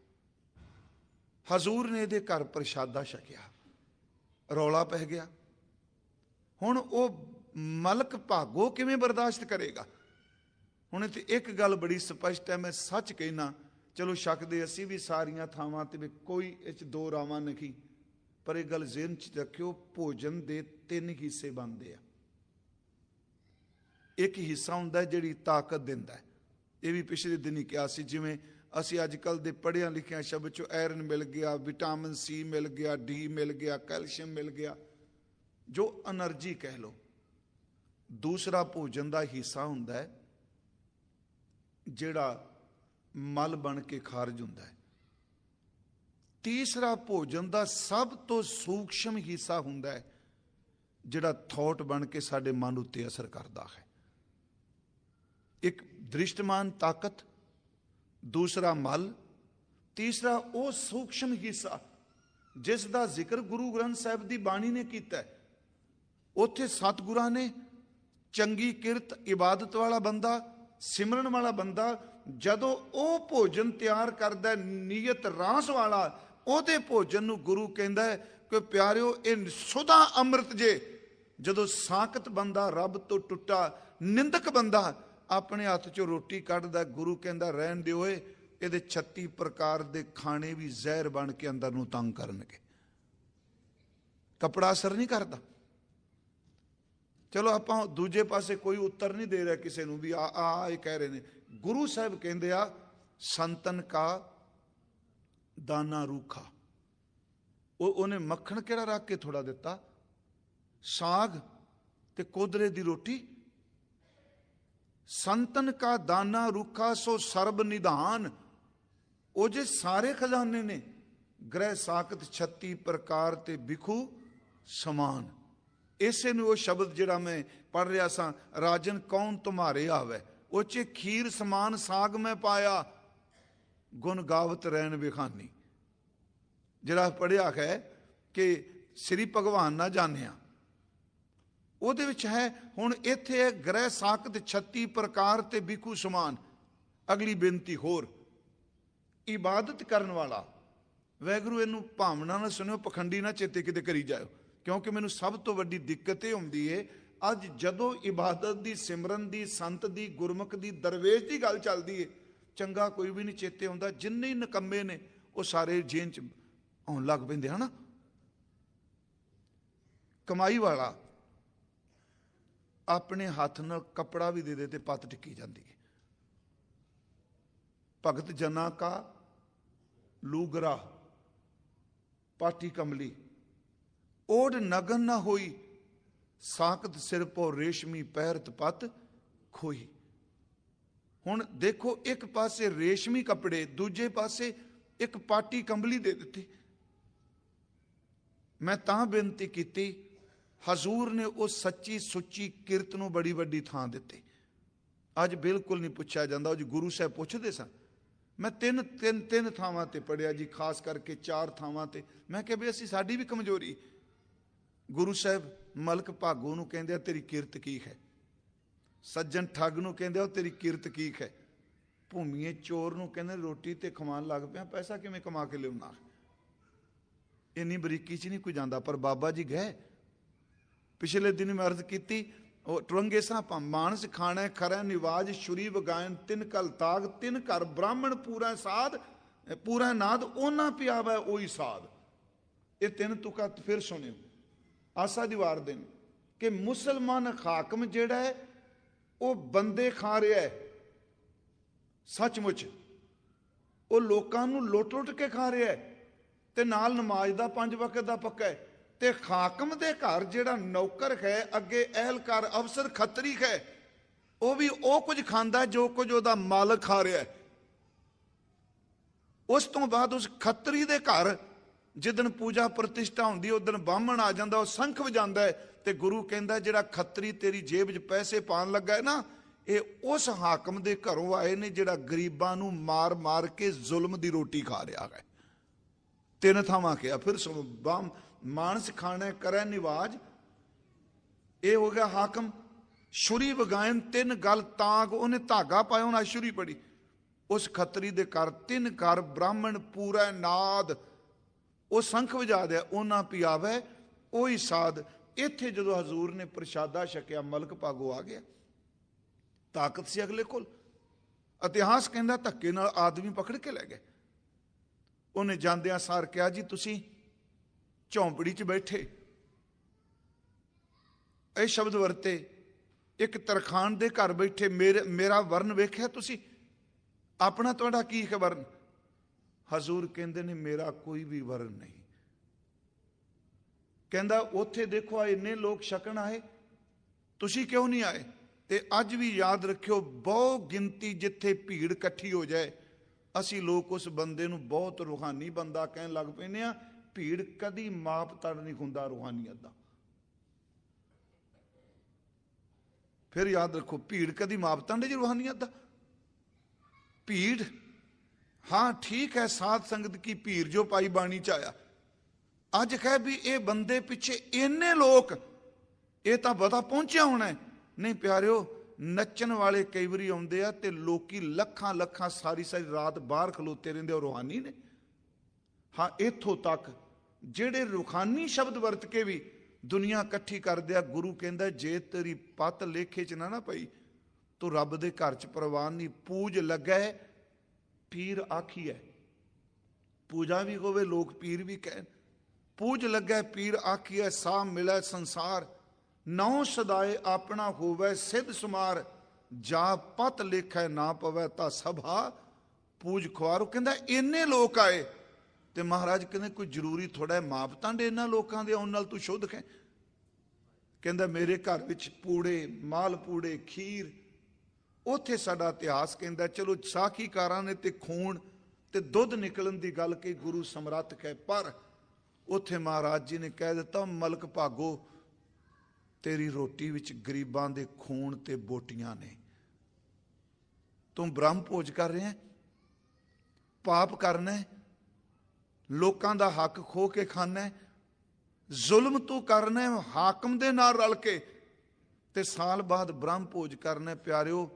ਹਜ਼ੂਰ ਨੇ ਇਹਦੇ ਘਰ ਪ੍ਰਸ਼ਾਦਾ ਛਕਿਆ। ਰੌਲਾ ਪੈ ਗਿਆ। ਹੁਣ ਉਹ ਮਲਕ ਭਾਗੋ ਕਿਵੇਂ ਬਰਦਾਸ਼ਤ ਕਰੇਗਾ? ਹੁਣ ਇੱਥੇ ਇੱਕ ਗੱਲ ਬੜੀ ਸਪਸ਼ਟ ਹੈ, ਮੈਂ ਸੱਚ ਕਹਿਣਾ, ਚਲੋ ਸ਼ੱਕਦੇ ਅਸੀਂ ਵੀ ਸਾਰੀਆਂ ਥਾਵਾਂ ਤੇ ਵੀ ਕੋਈ ਇਹ ਚ ਦੋ ਰਾਵਾਂ ਨਹੀਂ, ਪਰ ਇਹ ਗੱਲ ਜ਼ਿਹਨ ਚ ਰੱਖਿਓ, ਭੋਜਨ ਦੇ ਤਿੰਨ ਹਿੱਸੇ ਬਣਦੇ ਆ। ਇੱਕ ਹਿੱਸਾ ਹੁੰਦਾ ਜਿਹੜੀ ਤਾਕਤ ਦਿੰਦਾ ਇਹ ਵੀ ਪਿਛਲੇ ਦਿਨੀ ਕਿਹਾ ਸੀ, ਜਿਵੇਂ ਅਸੀਂ ਅੱਜ ਕੱਲ ਦੇ ਪੜ੍ਹਿਆ ਲਿਖਿਆ ਸ਼ਬਦ ਚੋਂ ਆਇਰਨ ਮਿਲ ਗਿਆ ਵਿਟਾਮਿਨ ਸੀ ਮਿਲ ਗਿਆ ਡੀ ਮਿਲ ਗਿਆ ਕੈਲਸ਼ੀਅਮ ਮਿਲ ਗਿਆ। ਜੋ એનર્ਜੀ ਕਹਿ ਲੋ ਦੂਸਰਾ ਭੋਜਨ ਦਾ ਹਿੱਸਾ ਹੁੰਦਾ ਜਿਹੜਾ ਮਲ ਬਣ ਕੇ ਖਾਰਜ ਹੁੰਦਾ ਤੀਸਰਾ ਭੋਜਨ ਦਾ ਸਭ ਤੋਂ ਸੂਖਸ਼ਮ ਹਿੱਸਾ ਹੁੰਦਾ ਜਿਹੜਾ ਥੋਟ ਬਣ ਕੇ ਸਾਡੇ ਮਨ ਉੱਤੇ ਅਸਰ ਕਰਦਾ ਹੈ। ਇੱਕ ਦ੍ਰਿਸ਼ਟਮਾਨ ਤਾਕਤ, ਦੂਸਰਾ ਮਲ, ਤੀਸਰਾ ਉਹ ਸੂਖਸ਼ਮ ਹਿੱਸਾ, ਜਿਸ ਦਾ ਜ਼ਿਕਰ ਗੁਰੂ ਗ੍ਰੰਥ ਸਾਹਿਬ ਦੀ ਬਾਣੀ ਨੇ ਕੀਤਾ ਉੱਥੇ ਸਤਿਗੁਰਾਂ ਨੇ ਚੰਗੀ ਕਿਰਤ, ਇਬਾਦਤ ਵਾਲਾ ਬੰਦਾ, ਸਿਮਰਨ ਵਾਲਾ ਬੰਦਾ, ਜਦੋਂ ਉਹ ਭੋਜਨ ਤਿਆਰ ਕਰਦਾ ਨੀਅਤ ਰਾਸ ਵਾਲਾ, ਉਹਦੇ ਭੋਜਨ ਨੂੰ ਗੁਰੂ ਕਹਿੰਦਾ ਕਿ ਪਿਆਰਿਓ, ਇਹ ਸੁਦਾ ਅੰਮ੍ਰਿਤ ਜੇ। ਜਦੋਂ ਸਾਖਤ ਬੰਦਾ, ਰੱਬ ਤੋਂ ਟੁੱਟਾ, ਨਿੰਦਕ ਬੰਦਾ ਆਪਣੇ ਹੱਥ 'ਚੋਂ ਰੋਟੀ ਕੱਢਦਾ, ਗੁਰੂ ਕਹਿੰਦਾ, ਰਹਿਣ ਦਿਓ ਏ। ਇਹਦੇ 36 ਪ੍ਰਕਾਰ ਦੇ ਖਾਣੇ ਵੀ ਜ਼ਹਿਰ ਬਣ ਕੇ ਅੰਦਰ ਨੂੰ ਤੰਗ ਕਰਨਗੇ। ਕਪੜਾ ਅਸਰ ਨਹੀਂ ਕਰਦਾ। ਚਲੋ ਆਪਾਂ ਦੂਜੇ ਪਾਸੇ ਕੋਈ ਉੱਤਰ ਨਹੀਂ ਦੇ ਰਿਹਾ ਕਿਸੇ ਨੂੰ ਵੀ ਆ ਆ ਇਹ ਕਹਿ ਰਹੇ ਨੇ। ਗੁਰੂ ਸਾਹਿਬ ਕਹਿੰਦੇ ਆ, ਸੰਤਨ ਕਾ ਦਾਨਾ ਰੂਖਾ। ਉਹ, ਉਹਨੇ ਮੱਖਣ ਕਿਹੜਾ ਰੱਖ ਕੇ ਥੋੜਾ ਦਿੱਤਾ? ਸਾਗ ਤੇ ਕੋਦਰੇ ਦੀ ਰੋਟੀ? ਸੰਤਨ ਕਾ ਦਾਨਾ ਰੁਖਾ ਸੋ ਸਰਬ ਨਿਧਾਨ। ਉਹ ਜੇ ਸਾਰੇ ਖਜ਼ਾਨੇ ਨੇ, ਗ੍ਰਹਿ ਸਾਖਤ 36 ਪ੍ਰਕਾਰ ਤੇ ਵਿਖੂ ਸਮਾਨ। ਇਸੇ ਨੂੰ ਉਹ ਸ਼ਬਦ ਜਿਹੜਾ ਮੈਂ ਪੜ ਰਿਹਾ ਸਾਂ, ਰਾਜਨ ਕੌਣ ਤੁਮਾਰੇ ਆਵੇ? ਉਹ ਚ ਖੀਰ ਸਮਾਨ ਸਾਗ ਮੈਂ ਪਾਇਆ, ਗੁਣ ਗਾਵਤ ਰਹਿਣ ਵਿਖਾਨੀ। ਜਿਹੜਾ ਪੜਿਆ ਹੈ ਕਿ ਸ੍ਰੀ ਭਗਵਾਨ ਨਾ ਜਾਣਿਆ ਉਹਦੇ ਵਿੱਚ ਹੈ, ਹੁਣ ਇੱਥੇ ਹੈ ਗ੍ਰਹਿ ਸਾਖਤ 36 ਪ੍ਰਕਾਰ ਤੇ ਬਿਕੂ ਸਮਾਨ। ਅਗਲੀ ਬੇਨਤੀ ਹੋਰ, ਇਬਾਦਤ ਕਰਨ ਵਾਲਾ, ਵੈਗਰੂ ਇਹਨੂੰ ਭਾਵਨਾ ਨਾਲ ਸੁਣਿਓ, ਪਖੰਡੀ ਨਾ ਚੇਤੇ ਕਿਤੇ ਕਰੀ ਜਾਇਓ। ਕਿਉਂਕਿ ਮੈਨੂੰ ਸਭ ਤੋਂ ਵੱਡੀ ਦਿੱਕਤ ਇਹ ਹੁੰਦੀ ਏ, ਅੱਜ ਜਦੋਂ ਇਬਾਦਤ ਦੀ, ਸਿਮਰਨ ਦੀ, ਸੰਤ ਦੀ, ਗੁਰਮੁਖ ਦੀ, ਦਰਵੇਸ਼ ਦੀ ਗੱਲ ਚੱਲਦੀ ਏ, ਚੰਗਾ ਕੋਈ ਵੀ ਨਹੀਂ ਚੇਤੇ ਹੁੰਦਾ ਜਿੰਨੇ ਨਕੰਮੇ ਨੇ, ਉਹ ਸਾਰੇ ਜੇਨ ਚ ਆਉਣ ਲੱਗ ਪੈਂਦੇ, ਹਨਾ? ਕਮਾਈ ਵਾਲਾ ਆਪਣੇ ਹੱਥ ਨਾਲ ਕਪੜਾ ਵੀ ਦੇ ਦੇ ਤੇ ਪੱਤ ਟਿੱਕੀ ਜਾਂਦੀ ਹੈ। ਭਗਤ ਜਨਾ ਕਾ ਲੂਗਰਾ, ਪਾਟੀ ਕਮਲੀ। ਓੜ ਨਗਨ ਨਾ ਹੋਈ ਸਾਕਤ ਸਿਰ ਪੋ ਰੇਸ਼ਮੀ ਪਹਿਰਤ ਪਤ ਖੋਈ। ਹੁਣ ਦੇਖੋ ਇੱਕ ਪਾਸੇ ਰੇਸ਼ਮੀ ਕੱਪੜੇ, ਦੂਜੇ ਪਾਸੇ ਇੱਕ ਪਾਟੀ ਕੰਬਲੀ ਦੇ ਦਿੱਤੀ। ਮੈਂ ਤਾਂ ਬੇਨਤੀ ਕੀਤੀ ਹਜ਼ੂਰ ਨੇ ਉਹ ਸੱਚੀ ਸੁੱਚੀ ਕਿਰਤ ਨੂੰ ਬੜੀ ਵੱਡੀ ਥਾਂ ਦਿੱਤੀ। ਅੱਜ ਬਿਲਕੁਲ ਨਹੀਂ ਪੁੱਛਿਆ ਜਾਂਦਾ, ਉਹ ਜੀ ਗੁਰੂ ਸਾਹਿਬ ਪੁੱਛਦੇ ਸਨ। ਮੈਂ ਤਿੰਨ ਤਿੰਨ ਤਿੰਨ ਥਾਵਾਂ ਤੇ ਪੜਿਆ ਜੀ, ਖਾਸ ਕਰਕੇ ਚਾਰ ਥਾਵਾਂ ਤੇ। ਮੈਂ ਕਿਹਾ ਵੀ ਅਸੀਂ ਸਾਡੀ ਵੀ ਕਮਜ਼ੋਰੀ। ਗੁਰੂ ਸਾਹਿਬ ਮਲਕ ਭਾਗੋ ਨੂੰ ਕਹਿੰਦੇ ਆ, ਤੇਰੀ ਕਿਰਤ ਕੀ ਹੈ? ਸੱਜਣ ਠੱਗ ਨੂੰ ਕਹਿੰਦੇ ਆ, ਉਹ ਤੇਰੀ ਕਿਰਤ ਕੀ ਹੈ? ਭੂਮੀਏ ਚੋਰ ਨੂੰ ਕਹਿੰਦੇ, ਰੋਟੀ ਤੇ ਖਵਾਉਣ ਲੱਗ ਪਿਆ, ਪੈਸਾ ਕਿਵੇਂ ਕਮਾ ਕੇ ਲਿਆਉਣਾ? ਇੰਨੀ ਬਰੀਕੀ ਚ ਨਹੀਂ ਕੋਈ ਜਾਂਦਾ, ਪਰ ਬਾਬਾ ਜੀ ਗਏ। ਪਿਛਲੇ ਦਿਨ ਮੈਂ ਅਰਜ਼ ਕੀਤੀ, ਉਹ ਟਰੰਗੇ ਸਾਂ ਪਾ ਮਾਨਸ ਖਾਣਾ ਖਰਾ ਨਿਵਾਜ ਸ਼ੁਰੀ ਵਗਾਇਨ ਤਿੰਨ ਕਲ ਤਾਗ, ਤਿੰਨ ਘਰ ਬ੍ਰਾਹਮਣ, ਪੂਰਾ ਸਾਧ ਪੂਰਾ ਨਾਦ, ਉਹਨਾਂ ਪਿਆਵਾ ਉਹੀ ਸਾਧ। ਇਹ ਤਿੰਨ ਤੁਕਾ ਫਿਰ ਸੁਣਿਓ। ਆਸਾ ਦੀਵਾਰ ਦਿਨ ਕਿ ਮੁਸਲਮਾਨ ਹਾਕਮ ਜਿਹੜਾ ਹੈ, ਉਹ ਬੰਦੇ ਖਾ ਰਿਹਾ ਹੈ। ਸੱਚਮੁੱਚ, ਉਹ ਲੋਕਾਂ ਨੂੰ ਲੁੱਟ ਲੁੱਟ ਕੇ ਖਾ ਰਿਹਾ ਹੈ ਤੇ ਨਾਲ ਨਮਾਜ਼ ਦਾ ਪੰਜ ਵਕਤ ਦਾ ਪੱਕਾ ਹੈ। ਤੇ ਹਾਕਮ ਦੇ ਘਰ ਜਿਹੜਾ ਨੌਕਰ ਹੈ, ਅੱਗੇ ਅਹਿਲਕਾਰ ਅਫਸਰ ਖੱਤਰੀ ਹੈ, ਉਹ ਵੀ ਉਹ ਕੁਝ ਖਾਂਦਾ ਜੋ ਕੁਝ ਉਹਦਾ ਮਾਲਕ ਖਾ ਰਿਹਾ ਹੈ। ਉਸ ਤੋਂ ਬਾਅਦ ਉਸ ਖੱਤਰੀ ਦੇ ਘਰ ਜਿੱਦਣ ਪੂਜਾ ਪ੍ਰਤਿਸ਼ਠਾ ਹੁੰਦੀ ਉਦੋਂ ਬਾਹਮਣ ਆ ਜਾਂਦਾ, ਉਹ ਸੰਖ ਵਜਾਉਂਦਾ ਹੈ ਤੇ ਗੁਰੂ ਕਹਿੰਦਾ ਜਿਹੜਾ ਖੱਤਰੀ ਤੇਰੀ ਜੇਬ 'ਚ ਪੈਸੇ ਪਾਣ ਲੱਗਾ ਹੈ ਨਾ, ਇਹ ਉਸ ਹਾਕਮ ਦੇ ਘਰੋਂ ਆਏ ਨੇ ਜਿਹੜਾ ਗਰੀਬਾਂ ਨੂੰ ਮਾਰ ਮਾਰ ਕੇ ਜ਼ੁਲਮ ਦੀ ਰੋਟੀ ਖਾ ਰਿਹਾ ਹੈ। ਤਿੰਨ ਥਾਵਾਂ ਕਿਹਾ, ਫਿਰ ਸੁਣੋ ਬਾਮ ਮਾਨਸ ਖਾਣੇ ਕਰੈ ਨਿਵਾਜ। ਇਹ ਹੋ ਗਿਆ ਹਾਕਮ। ਸ਼ੁਰੀ ਵਗਾਇਨ ਤਿੰਨ ਗਲ ਤਾਂਗ, ਉਹਨੇ ਧਾਗਾ ਪਾਇਆ ਉਹਨਾਂ ਛੁਰੀ ਪੜੀ। ਉਸ ਖੱਤਰੀ ਦੇ ਘਰ ਤਿੰਨ ਘਰ ਬ੍ਰਾਹਮਣ ਪੂਰਾ ਨਾਦ। ਉਹ ਸੰਖ ਵਜਾ ਦਿਆ, ਉਹਨਾਂ ਪਿਆਵੇ ਉਹੀ ਸਾਧ। ਇੱਥੇ ਜਦੋਂ ਹਜ਼ੂਰ ਨੇ ਪ੍ਰਸ਼ਾਦਾ ਛਕਿਆ, ਮਲਕ ਭਾਗੋ ਆ ਗਿਆ। ਤਾਕਤ ਸੀ ਅਗਲੇ ਕੋਲ। ਇਤਿਹਾਸ ਕਹਿੰਦਾ ਧੱਕੇ ਨਾਲ ਆਦਮੀ ਪਕੜ ਕੇ ਲੈ ਗਏ। ਉਹਨੇ ਜਾਂਦਿਆਂ ਸਾਰ ਕਿਹਾ, ਜੀ, ਤੁਸੀਂ ਝੌਂਪੜੀ 'ਚ ਬੈਠੇ। ਇਹ ਸ਼ਬਦ ਵਰਤੇ ਇੱਕ ਤਰਖਾਨ ਦੇ ਘਰ ਬੈਠੇ, ਮੇਰੇ, ਮੇਰਾ ਵਰਨ ਵੇਖਿਆ ਤੁਸੀਂ? ਆਪਣਾ ਤੁਹਾਡਾ ਕੀ ਹੈ ਵਰਨ ਹਜ਼ੂਰ ਕਹਿੰਦੇ ਨੇ, ਮੇਰਾ ਕੋਈ ਵੀ ਵਰਨ ਨਹੀਂ। ਕਹਿੰਦਾ, ਉੱਥੇ ਦੇਖੋ ਆ ਇੰਨੇ ਲੋਕ ਛਕਣ ਆਏ। ਤੁਸੀਂ ਕਿਉਂ ਨਹੀਂ ਆਏ? ਤੇ ਅੱਜ ਵੀ ਯਾਦ ਰੱਖਿਓ, ਬਹੁ ਗਿਣਤੀ ਜਿੱਥੇ ਭੀੜ ਇਕੱਠੀ ਹੋ ਜਾਏ, ਅਸੀਂ ਲੋਕ ਉਸ ਬੰਦੇ ਨੂੰ ਬਹੁਤ ਰੂਹਾਨੀ ਬੰਦਾ ਕਹਿਣ ਲੱਗ ਪੈਨੇ ਆ ਭੀੜ ਕਦੀ ਮਾਪ ਤੜ ਨਹੀਂ ਹੁੰਦਾ ਰੂਹਾਨੀਅਤ ਦਾ। ਫਿਰ ਯਾਦ ਰੱਖੋ, ਭੀੜ ਕਦੀ ਮਾਪ ਤੜ ਨਹੀਂ ਰੂਹਾਨੀਅਤ ਦਾ। ਭੀੜ, ਹਾਂ, ਠੀਕ ਹੈ, ਸਾਧ ਸੰਗਤ ਕੀ ਭੀੜ ਜੋ ਪਾਈ ਬਾਣੀ ਚ ਆਇਆ। ਅੱਜ ਕਹੇ ਵੀ ਇਹ ਬੰਦੇ ਪਿੱਛੇ ਇੰਨੇ ਲੋਕ, ਇਹ ਤਾਂ ਪਤਾ ਪਹੁੰਚਿਆ ਹੋਣਾ ਨਹੀਂ ਪਿਆਰਿਓ, ਨੱਚਣ ਵਾਲੇ ਕਈ ਵਾਰੀ ਆਉਂਦੇ ਆ ਤੇ ਲੋਕੀ ਲੱਖਾਂ ਲੱਖਾਂ ਸਾਰੀ ਸਾਰੀ ਰਾਤ ਬਾਹਰ ਖਲੋਤੇ ਰਹਿੰਦੇ ਉਹ ਰੂਹਾਨੀ ਨੇ। ਹਾਂ, ਇੱਥੋਂ ਤੱਕ ਜਿਹੜੇ ਰੂਹਾਨੀ ਸ਼ਬਦ ਵਰਤ ਕੇ ਵੀ ਦੁਨੀਆ ਇਕੱਠੀ ਕਰਦੇ ਆ, ਗੁਰੂ ਕਹਿੰਦਾ, ਜੇ ਤੇਰੀ ਪਤ ਲੇਖੇ ਚ ਨਾ ਨਾ ਪਈ, ਤੂੰ ਰੱਬ ਦੇ ਘਰ ਚ ਪ੍ਰਵਾਨ ਨਹੀਂ ਪੂਜ ਲੱਗੈ, ਪੀਰ ਆਖੀਐ ਪੂਜਾ ਵੀ ਹੋਵੇ, ਲੋਕ ਪੀਰ ਵੀ ਕਹਿਣ। ਪੂਜ ਲੱਗੈ, ਪੀਰ ਆਖੀਐ ਸਾਹ ਮਿਲੈ ਸੰਸਾਰ। ਨੌ ਸਦਾਏ ਆਪਣਾ ਹੋਵੇ, ਸਿੱਧ ਸੁਮਾਰ। ਜਾ ਪਤ ਲੇਖੈ ਨਾ ਪਵੇ, ਤਾਂ ਸਭਾ ਪੂਜ ਖਵਾਰੋ ਕਹਿੰਦਾ, ਇੰਨੇ ਲੋਕ ਆਏ ਤੇ ਮਹਾਰਾਜ ਕਹਿੰਦੇ ਕੋਈ ਜ਼ਰੂਰੀ ਥੋੜਾ ਹੈ, ਮਾਪ ਤੰਡ ਇਹਨਾਂ ਲੋਕਾਂ ਦੇ, ਆਉਣ ਨਾਲ ਤੂੰ ਸ਼ੁੱਧ ਹੈ ਕਹਿੰਦਾ, ਮੇਰੇ ਘਰ ਵਿੱਚ ਪੂੜੇ, ਮਾਲ ਪੂੜੇ, ਖੀਰ, ਉੱਥੇ ਸਾਡਾ ਇਤਿਹਾਸ ਕਹਿੰਦਾ, ਚਲੋ ਸਾਖੀਕਾਰਾਂ ਨੇ ਤੇ ਖੂਨ ਤੇ ਦੁੱਧ ਨਿਕਲਣ ਦੀ ਗੱਲ ਕਿ ਗੁਰੂ ਸਮਰੱਥ ਹੈ ਪਰ ਉੱਥੇ ਮਹਾਰਾਜ ਜੀ ਨੇ ਕਹਿ ਦਿੱਤਾ, ਮਲਕ ਭਾਗੋ, ਤੇਰੀ ਰੋਟੀ ਵਿੱਚ ਗਰੀਬਾਂ ਦੇ ਖੂਨ ਤੇ ਬੋਟੀਆਂ ਨੇ। ਤੂੰ ਬ੍ਰਹਮ ਭੋਜ ਕਰ ਰਿਹਾ ਪਾਪ ਕਰਨਾ ਹੈ ਲੋਕਾਂ ਦਾ ਹੱਕ ਖੋ ਕੇ ਖਾਣਾ ਜ਼ੁਲਮ ਤੂੰ ਕਰਨਾ ਹਾਕਮ ਦੇ ਨਾਲ ਰਲ ਕੇ। ਤੇ ਸਾਲ ਬਾਅਦ ਬ੍ਰਹਮ ਭੋਜ ਕਰਨਾ ਪਿਆਰਿਓ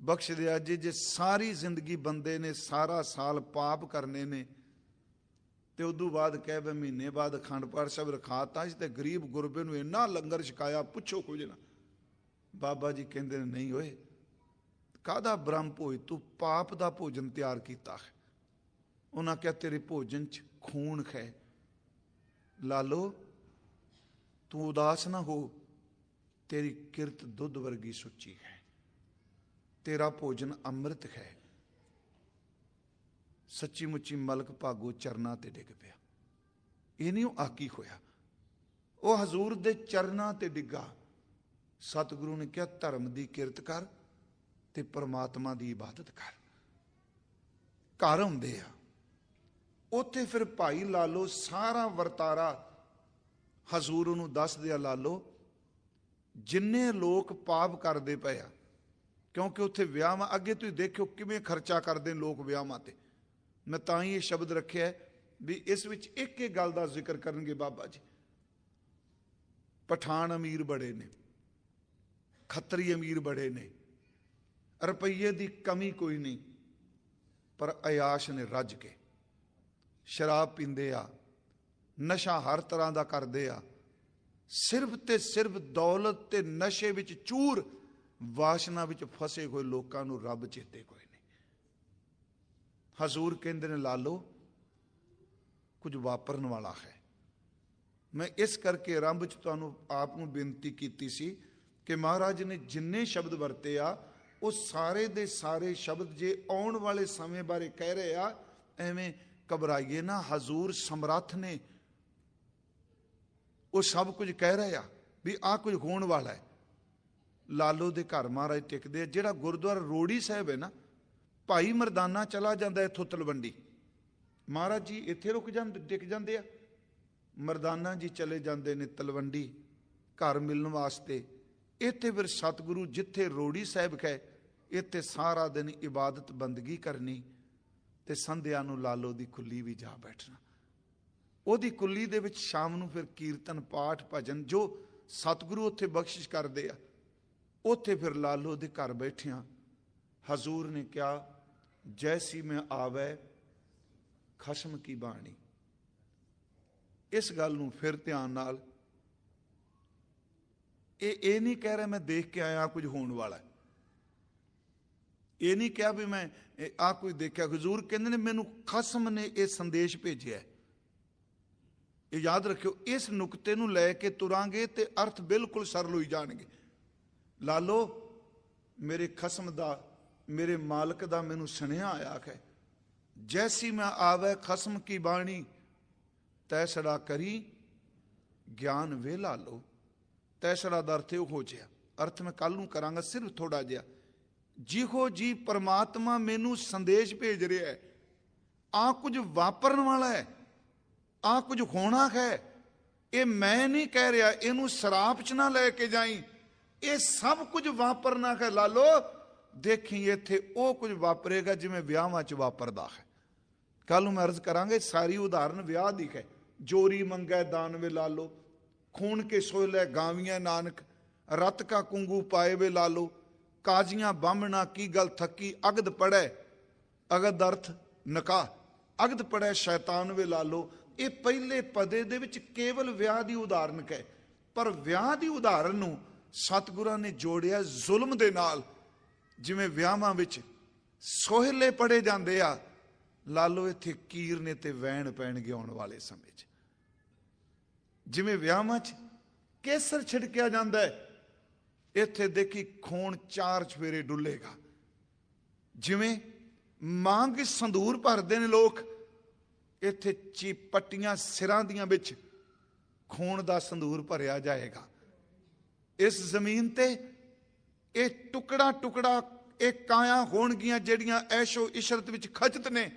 ਬਖਸ਼ ਦਿਆ ਜੀ, ਜੇ ਸਾਰੀ ਜ਼ਿੰਦਗੀ ਬੰਦੇ ਨੇ, ਸਾਰਾ ਸਾਲ ਪਾਪ ਕਰਨੇ ਨੇ, ਤੇ ਉਦੋਂ ਬਾਅਦ ਕਹਿ ਵੇ ਮਹੀਨੇ ਬਾਅਦ ਅਖੰਡ ਪਾਠ ਸਾਹਿਬ ਰਖਾਤਾ ਇਸ ਤੇ ਗਰੀਬ ਗੁਰਬੇ ਨੂੰ ਇੰਨਾ ਲੰਗਰ ਛਕਾਇਆ, ਪੁੱਛੋ ਕੁਝ ਨਾ। ਬਾਬਾ ਜੀ ਕਹਿੰਦੇ ਨੇ, ਨਹੀਂ ਓਏ ਕਾਦਾ ਬ੍ਰਹਮ ਭੋਜ? ਤੂੰ ਪਾਪ ਦਾ ਭੋਜਨ ਤਿਆਰ ਕੀਤਾ ਹੈ। ਉਹਨਾਂ ਕਿਹਾ, ਤੇਰੇ ਭੋਜਨ ਚ ਖੂਨ ਹੈ। ਲਾਲੋ, ਤੂੰ ਉਦਾਸ ਨਾ ਹੋ। ਤੇਰੀ ਕਿਰਤ ਦੁੱਧ ਵਰਗੀ ਸੁੱਚੀ ਹੈ। ਤੇਰਾ ਭੋਜਨ ਅੰਮ੍ਰਿਤ ਹੈ। ਸੱਚੀ ਮੁੱਚੀ ਮਲਕ ਭਾਗੋ ਚਰਨਾਂ ਤੇ ਡਿੱਗ ਪਿਆ। ਇਹ ਨਹੀਂ ਉਹ ਆਕੀ ਹੋਇਆ ਉਹ ਹਜ਼ੂਰ ਦੇ ਚਰਨਾਂ ਤੇ ਡਿੱਗਾ। ਸਤਿਗੁਰੂ ਨੇ ਕਿਹਾ, ਧਰਮ ਦੀ ਕਿਰਤ ਕਰ ਤੇ ਪਰਮਾਤਮਾ ਦੀ ਇਬਾਦਤ ਕਰ। ਘਰ ਹੁੰਦੇ ਆ। ਉੱਥੇ ਫਿਰ ਭਾਈ ਲਾਲੋ ਸਾਰਾ ਵਰਤਾਰਾ ਹਜ਼ੂਰ ਨੂੰ ਦੱਸ ਦਿਆ ਲਾਲੋ, ਜਿੰਨੇ ਲੋਕ ਪਾਪ ਕਰਦੇ ਪਏ ਆ, ਕਿਉਂਕਿ ਉੱਥੇ ਵਿਆਹਾਂ, ਅੱਗੇ ਤੁਸੀਂ ਦੇਖਿਓ ਕਿਵੇਂ ਖਰਚਾ ਕਰਦੇ ਲੋਕ ਵਿਆਹਾਂ ਤੇ। ਮੈਂ ਤਾਂ ਹੀ ਇਹ ਸ਼ਬਦ ਰੱਖਿਆ ਵੀ ਇਸ ਵਿੱਚ ਇੱਕ ਇੱਕ ਗੱਲ ਦਾ ਜ਼ਿਕਰ ਕਰਨਗੇ ਬਾਬਾ ਜੀ। ਪਠਾਨ ਅਮੀਰ ਬੜੇ ਨੇ, ਖੱਤਰੀ ਅਮੀਰ ਬੜੇ ਨੇ, ਰੁਪਈਏ ਦੀ ਕਮੀ ਕੋਈ ਨਹੀਂ, ਪਰ ਅਯਾਸ਼ ਨੇ ਰੱਜ ਕੇ। ਸ਼ਰਾਬ ਪੀਂਦੇ ਆ, ਨਸ਼ਾ ਹਰ ਤਰ੍ਹਾਂ ਦਾ ਕਰਦੇ ਆ। ਸਿਰਫ ਤੇ ਸਿਰਫ ਦੌਲਤ ਤੇ ਨਸ਼ੇ ਵਿੱਚ ਚੂਰ, ਵਾਸ਼ਨਾ ਵਿੱਚ ਫਸੇ ਹੋਏ ਲੋਕਾਂ ਨੂੰ ਰੱਬ ਚੇਤੇ ਕੋਈ ਨਹੀਂ। ਹਜ਼ੂਰ ਕਹਿੰਦੇ ਨੇ, ਲਾਲੋ, ਕੁਝ ਵਾਪਰਨ ਵਾਲਾ ਹੈ। ਮੈਂ ਇਸ ਕਰਕੇ ਆਰੰਭ ਚ ਤੁਹਾਨੂੰ ਆਪ ਨੂੰ ਬੇਨਤੀ ਕੀਤੀ ਸੀ ਕਿ ਮਹਾਰਾਜ ਨੇ ਜਿੰਨੇ ਸ਼ਬਦ ਵਰਤੇ ਆ, ਉਹ ਸਾਰੇ ਦੇ ਸਾਰੇ ਸ਼ਬਦ ਜੇ ਆਉਣ ਵਾਲੇ ਸਮੇਂ ਬਾਰੇ ਕਹਿ ਰਹੇ ਆ, ਐਵੇਂ ਘਬਰਾਈਏ ਨਾ, ਹਜ਼ੂਰ ਸਮਰੱਥ ਨੇ। ਉਹ ਸਭ ਕੁਝ ਕਹਿ ਰਹੇ ਆ ਵੀ ਆ ਕੁਝ ਹੋਣ ਵਾਲਾ ਹੈ। ਲਾਲੋ ਦੇ ਘਰ ਮਹਾਰਾਜ ਟਿਕਦੇ ਆ, ਜਿਹੜਾ ਗੁਰਦੁਆਰਾ ਰੋੜੀ ਸਾਹਿਬ ਹੈ ਨਾ, ਭਾਈ ਮਰਦਾਨਾ ਚਲਾ ਜਾਂਦਾ ਇੱਥੋਂ ਤਲਵੰਡੀ। ਮਹਾਰਾਜ ਜੀ ਇੱਥੇ ਰੁਕ ਜਾਂਦੇ, ਟਿਕ ਜਾਂਦੇ ਆ। ਮਰਦਾਨਾ ਜੀ ਚਲੇ ਜਾਂਦੇ ਨੇ ਤਲਵੰਡੀ ਘਰ ਮਿਲਣ ਵਾਸਤੇ। ਇੱਥੇ ਫਿਰ ਸਤਿਗੁਰੂ ਜਿੱਥੇ ਰੋੜੀ ਸਾਹਿਬ ਕਹੇ ਇੱਥੇ ਸਾਰਾ ਦਿਨ ਇਬਾਦਤ ਬੰਦਗੀ ਕਰਨੀ। ਤੇ ਸੰਧਿਆ ਨੂੰ ਲਾਲੋ ਦੀ ਕੁੱਲੀ ਵੀ ਜਾ ਬੈਠਣਾ। ਉਹਦੀ ਕੁੱਲੀ ਦੇ ਵਿੱਚ ਸ਼ਾਮ ਨੂੰ ਫਿਰ ਕੀਰਤਨ, ਪਾਠ, ਭਜਨ, ਜੋ ਸਤਿਗੁਰੂ ਉੱਥੇ ਬਖਸ਼ਿਸ਼ ਕਰਦੇ ਆ, ਉੱਥੇ ਫਿਰ ਲਾਲੋ ਦੇ ਘਰ ਬੈਠਿਆਂ। ਹਜ਼ੂਰ ਨੇ ਕਿਹਾ, ਜੈਸੀ ਮੈਂ ਆਵੇ, ਖਸ਼ਮ ਕੀ ਬਾਣੀ? ਇਸ ਗੱਲ ਨੂੰ ਫਿਰ ਧਿਆਨ ਨਾਲ, ਇਹ ਇਹ ਨਹੀਂ ਕਹਿ ਰਿਹਾ ਮੈਂ ਦੇਖ ਕੇ ਆਇਆ ਕੁਝ ਹੋਣ ਵਾਲਾ। ਹੈ। ਇਹ ਨਹੀਂ ਕਿਹਾ ਵੀ ਮੈਂ ਆ ਕੋਈ ਦੇਖਿਆ, ਹਜ਼ੂਰ ਕਹਿੰਦੇ ਨੇ, ਮੈਨੂੰ ਖਸਮ ਨੇ ਇਹ ਸੰਦੇਸ਼ ਭੇਜਿਆ ਇਹ ਯਾਦ ਰੱਖਿਓ, ਇਸ ਨੁਕਤੇ ਨੂੰ ਲੈ ਕੇ ਤੁਰਾਂਗੇ ਤੇ ਅਰਥ ਬਿਲਕੁਲ ਸਰਲ ਹੋਈ ਜਾਣਗੇ। ਲਾਲੋ, ਮੇਰੇ ਖਸਮ ਦਾ, ਮੇਰੇ ਮਾਲਕ ਦਾ ਮੈਨੂੰ ਸੁਨੇਹਾ ਆਇਆ ਹੈ, ਜੈਸੀ ਮੈਂ ਆਵੇ ਖਸਮ ਕੀ ਬਾਣੀ ਤੈਸੜਾ ਕਰੀ ਗਿਆਨ ਵੇ ਲਾਲੋ। ਤੈਸੜਾ ਦਾ ਅਰਥ ਉਹ ਹੋ ਜਿਆ ਅਰਥ ਮੈਂ ਕੱਲ ਨੂੰ ਕਰਾਂਗਾ, ਸਿਰਫ ਥੋੜਾ ਜਿਹਾ। ਜਿਹੋ ਜੀ ਪਰਮਾਤਮਾ ਮੈਨੂੰ ਸੰਦੇਸ਼ ਭੇਜ ਰਿਹਾ ਹੈ ਆ ਕੁਝ ਵਾਪਰਨ ਵਾਲਾ ਹੈ ਆ ਕੁਝ ਹੋਣਾ ਹੈ, ਇਹ ਮੈਂ ਨਹੀਂ ਕਹਿ ਰਿਹਾ, ਇਹਨੂੰ ਸਰਾਪ ਚ ਨਾ ਲੈ ਕੇ ਜਾਈ। ਇਹ ਸਭ ਕੁਝ ਵਾਪਰਨਾ ਹੈ, ਲਾਲੋ, ਦੇਖੀ ਇੱਥੇ ਉਹ ਕੁਝ ਵਾਪਰੇਗਾ ਜਿਵੇਂ ਵਿਆਹਾਂ ਚ ਵਾਪਰਦਾ ਹੈ। ਕੱਲ ਨੂੰ ਮੈਂ ਅਰਜ਼ ਕਰਾਂਗੇ, ਸਾਰੀ ਉਦਾਹਰਨ ਵਿਆਹ ਦੀ ਹੈ। ਜੋਰੀ ਮੰਗੈ ਦਾਨ ਵੇ ਲਾਲੋ, ਖੂਨ ਕੇ ਸੋਇਲੇ ਗਾਵੀਆਂ ਨਾਨਕ, ਰਤ ਕਾ ਕੁੰਗੂ ਪਾਏ ਵੇ ਲਾਲੋ ਕਾਜੀਆਂ ਬਾਹਮਣਾ ਕੀ ਗੱਲ ਥੱਕੀ? ਅਗਦ ਪੜੈ ਅਗਦ ਅਰਥ, ਨਕਾ। ਅਗਦ ਪੜੈ ਸ਼ੈਤਾਨ ਵੇ ਲਾਲੋ। ਇਹ ਪਹਿਲੇ ਪਦੇ ਦੇ ਵਿੱਚ ਕੇਵਲ ਵਿਆਹ ਦੀ ਉਦਾਹਰਨ ਹੈ ਪਰ ਵਿਆਹ ਦੀ ਉਦਾਹਰਨ ਨੂੰ ਸਤਿਗੁਰਾਂ ਨੇ ਜੋੜਿਆ ਜ਼ੁਲਮ ਦੇ ਨਾਲ। ਜਿਵੇਂ ਵਿਆਹਾਂ ਵਿੱਚ ਸੋਹਲੇ ਪੜੇ ਜਾਂਦੇ ਆ, ਲਾਲੋ, ਇੱਥੇ ਕੀਰ ਨੇ ਤੇ ਵੈਣ ਪੈਣਗੇ ਆਉਣ ਵਾਲੇ ਸਮੇਂ 'ਚ। ਜਿਵੇਂ ਵਿਆਹਾਂ 'ਚ ਕੇਸਰ ਛਿੜਕਿਆ ਜਾਂਦਾ ਹੈ ਇੱਥੇ ਦੇਖੀ ਖੂਨ ਚਾਰ ਚਫੇਰੇ ਡੁੱਲੇਗਾ। ਜਿਵੇਂ ਮੰਗ ਸੰਧੂਰ ਭਰਦੇ ਨੇ ਲੋਕ, ਇੱਥੇ ਚੀ ਸਿਰਾਂ ਦੀਆਂ ਵਿੱਚ ਖੂਨ ਦਾ ਸੰਧੂਰ ਭਰਿਆ ਜਾਏਗਾ। ਇਸ ਜ਼ਮੀਨ ਤੇ ਇਹ ਟੁਕੜਾ ਟੁਕੜਾ ਇਹ ਕਾਇਆ ਹੋਣਗੀਆਂ ਜਿਹੜੀਆਂ ਐਸ਼ੋ ਇਸ਼ਰਤ ਵਿੱਚ ਖਚਤ ਨੇ।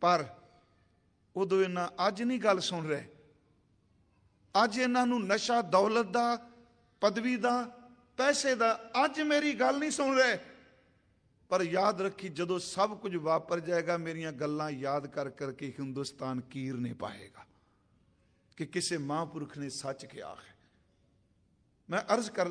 ਪਰ ਉਦੋਂ ਇਹਨਾਂ ਅੱਜ ਨਹੀਂ ਗੱਲ ਸੁਣ ਰਹੇ। ਅੱਜ ਇਹਨਾਂ ਨੂੰ ਨਸ਼ਾ ਦੌਲਤ ਦਾ ਪਦਵੀ ਦਾ, ਪੈਸੇ ਦਾ, ਅੱਜ ਮੇਰੀ ਗੱਲ ਨਹੀਂ ਸੁਣ ਰਹੇ। ਪਰ ਯਾਦ ਰੱਖੀ ਜਦੋਂ ਸਭ ਕੁਝ ਵਾਪਰ ਜਾਏਗਾ, ਮੇਰੀਆਂ ਗੱਲਾਂ ਯਾਦ ਕਰ ਕਰਕੇ ਹਿੰਦੁਸਤਾਨ ਕੀਰ ਨੇ ਪਾਏਗਾ ਕਿ ਕਿਸੇ ਮਹਾਂਪੁਰਖ ਨੇ ਸੱਚ ਕਿਹਾ ਹੈ। ਮੈਂ ਅਰਜ਼ ਕਰ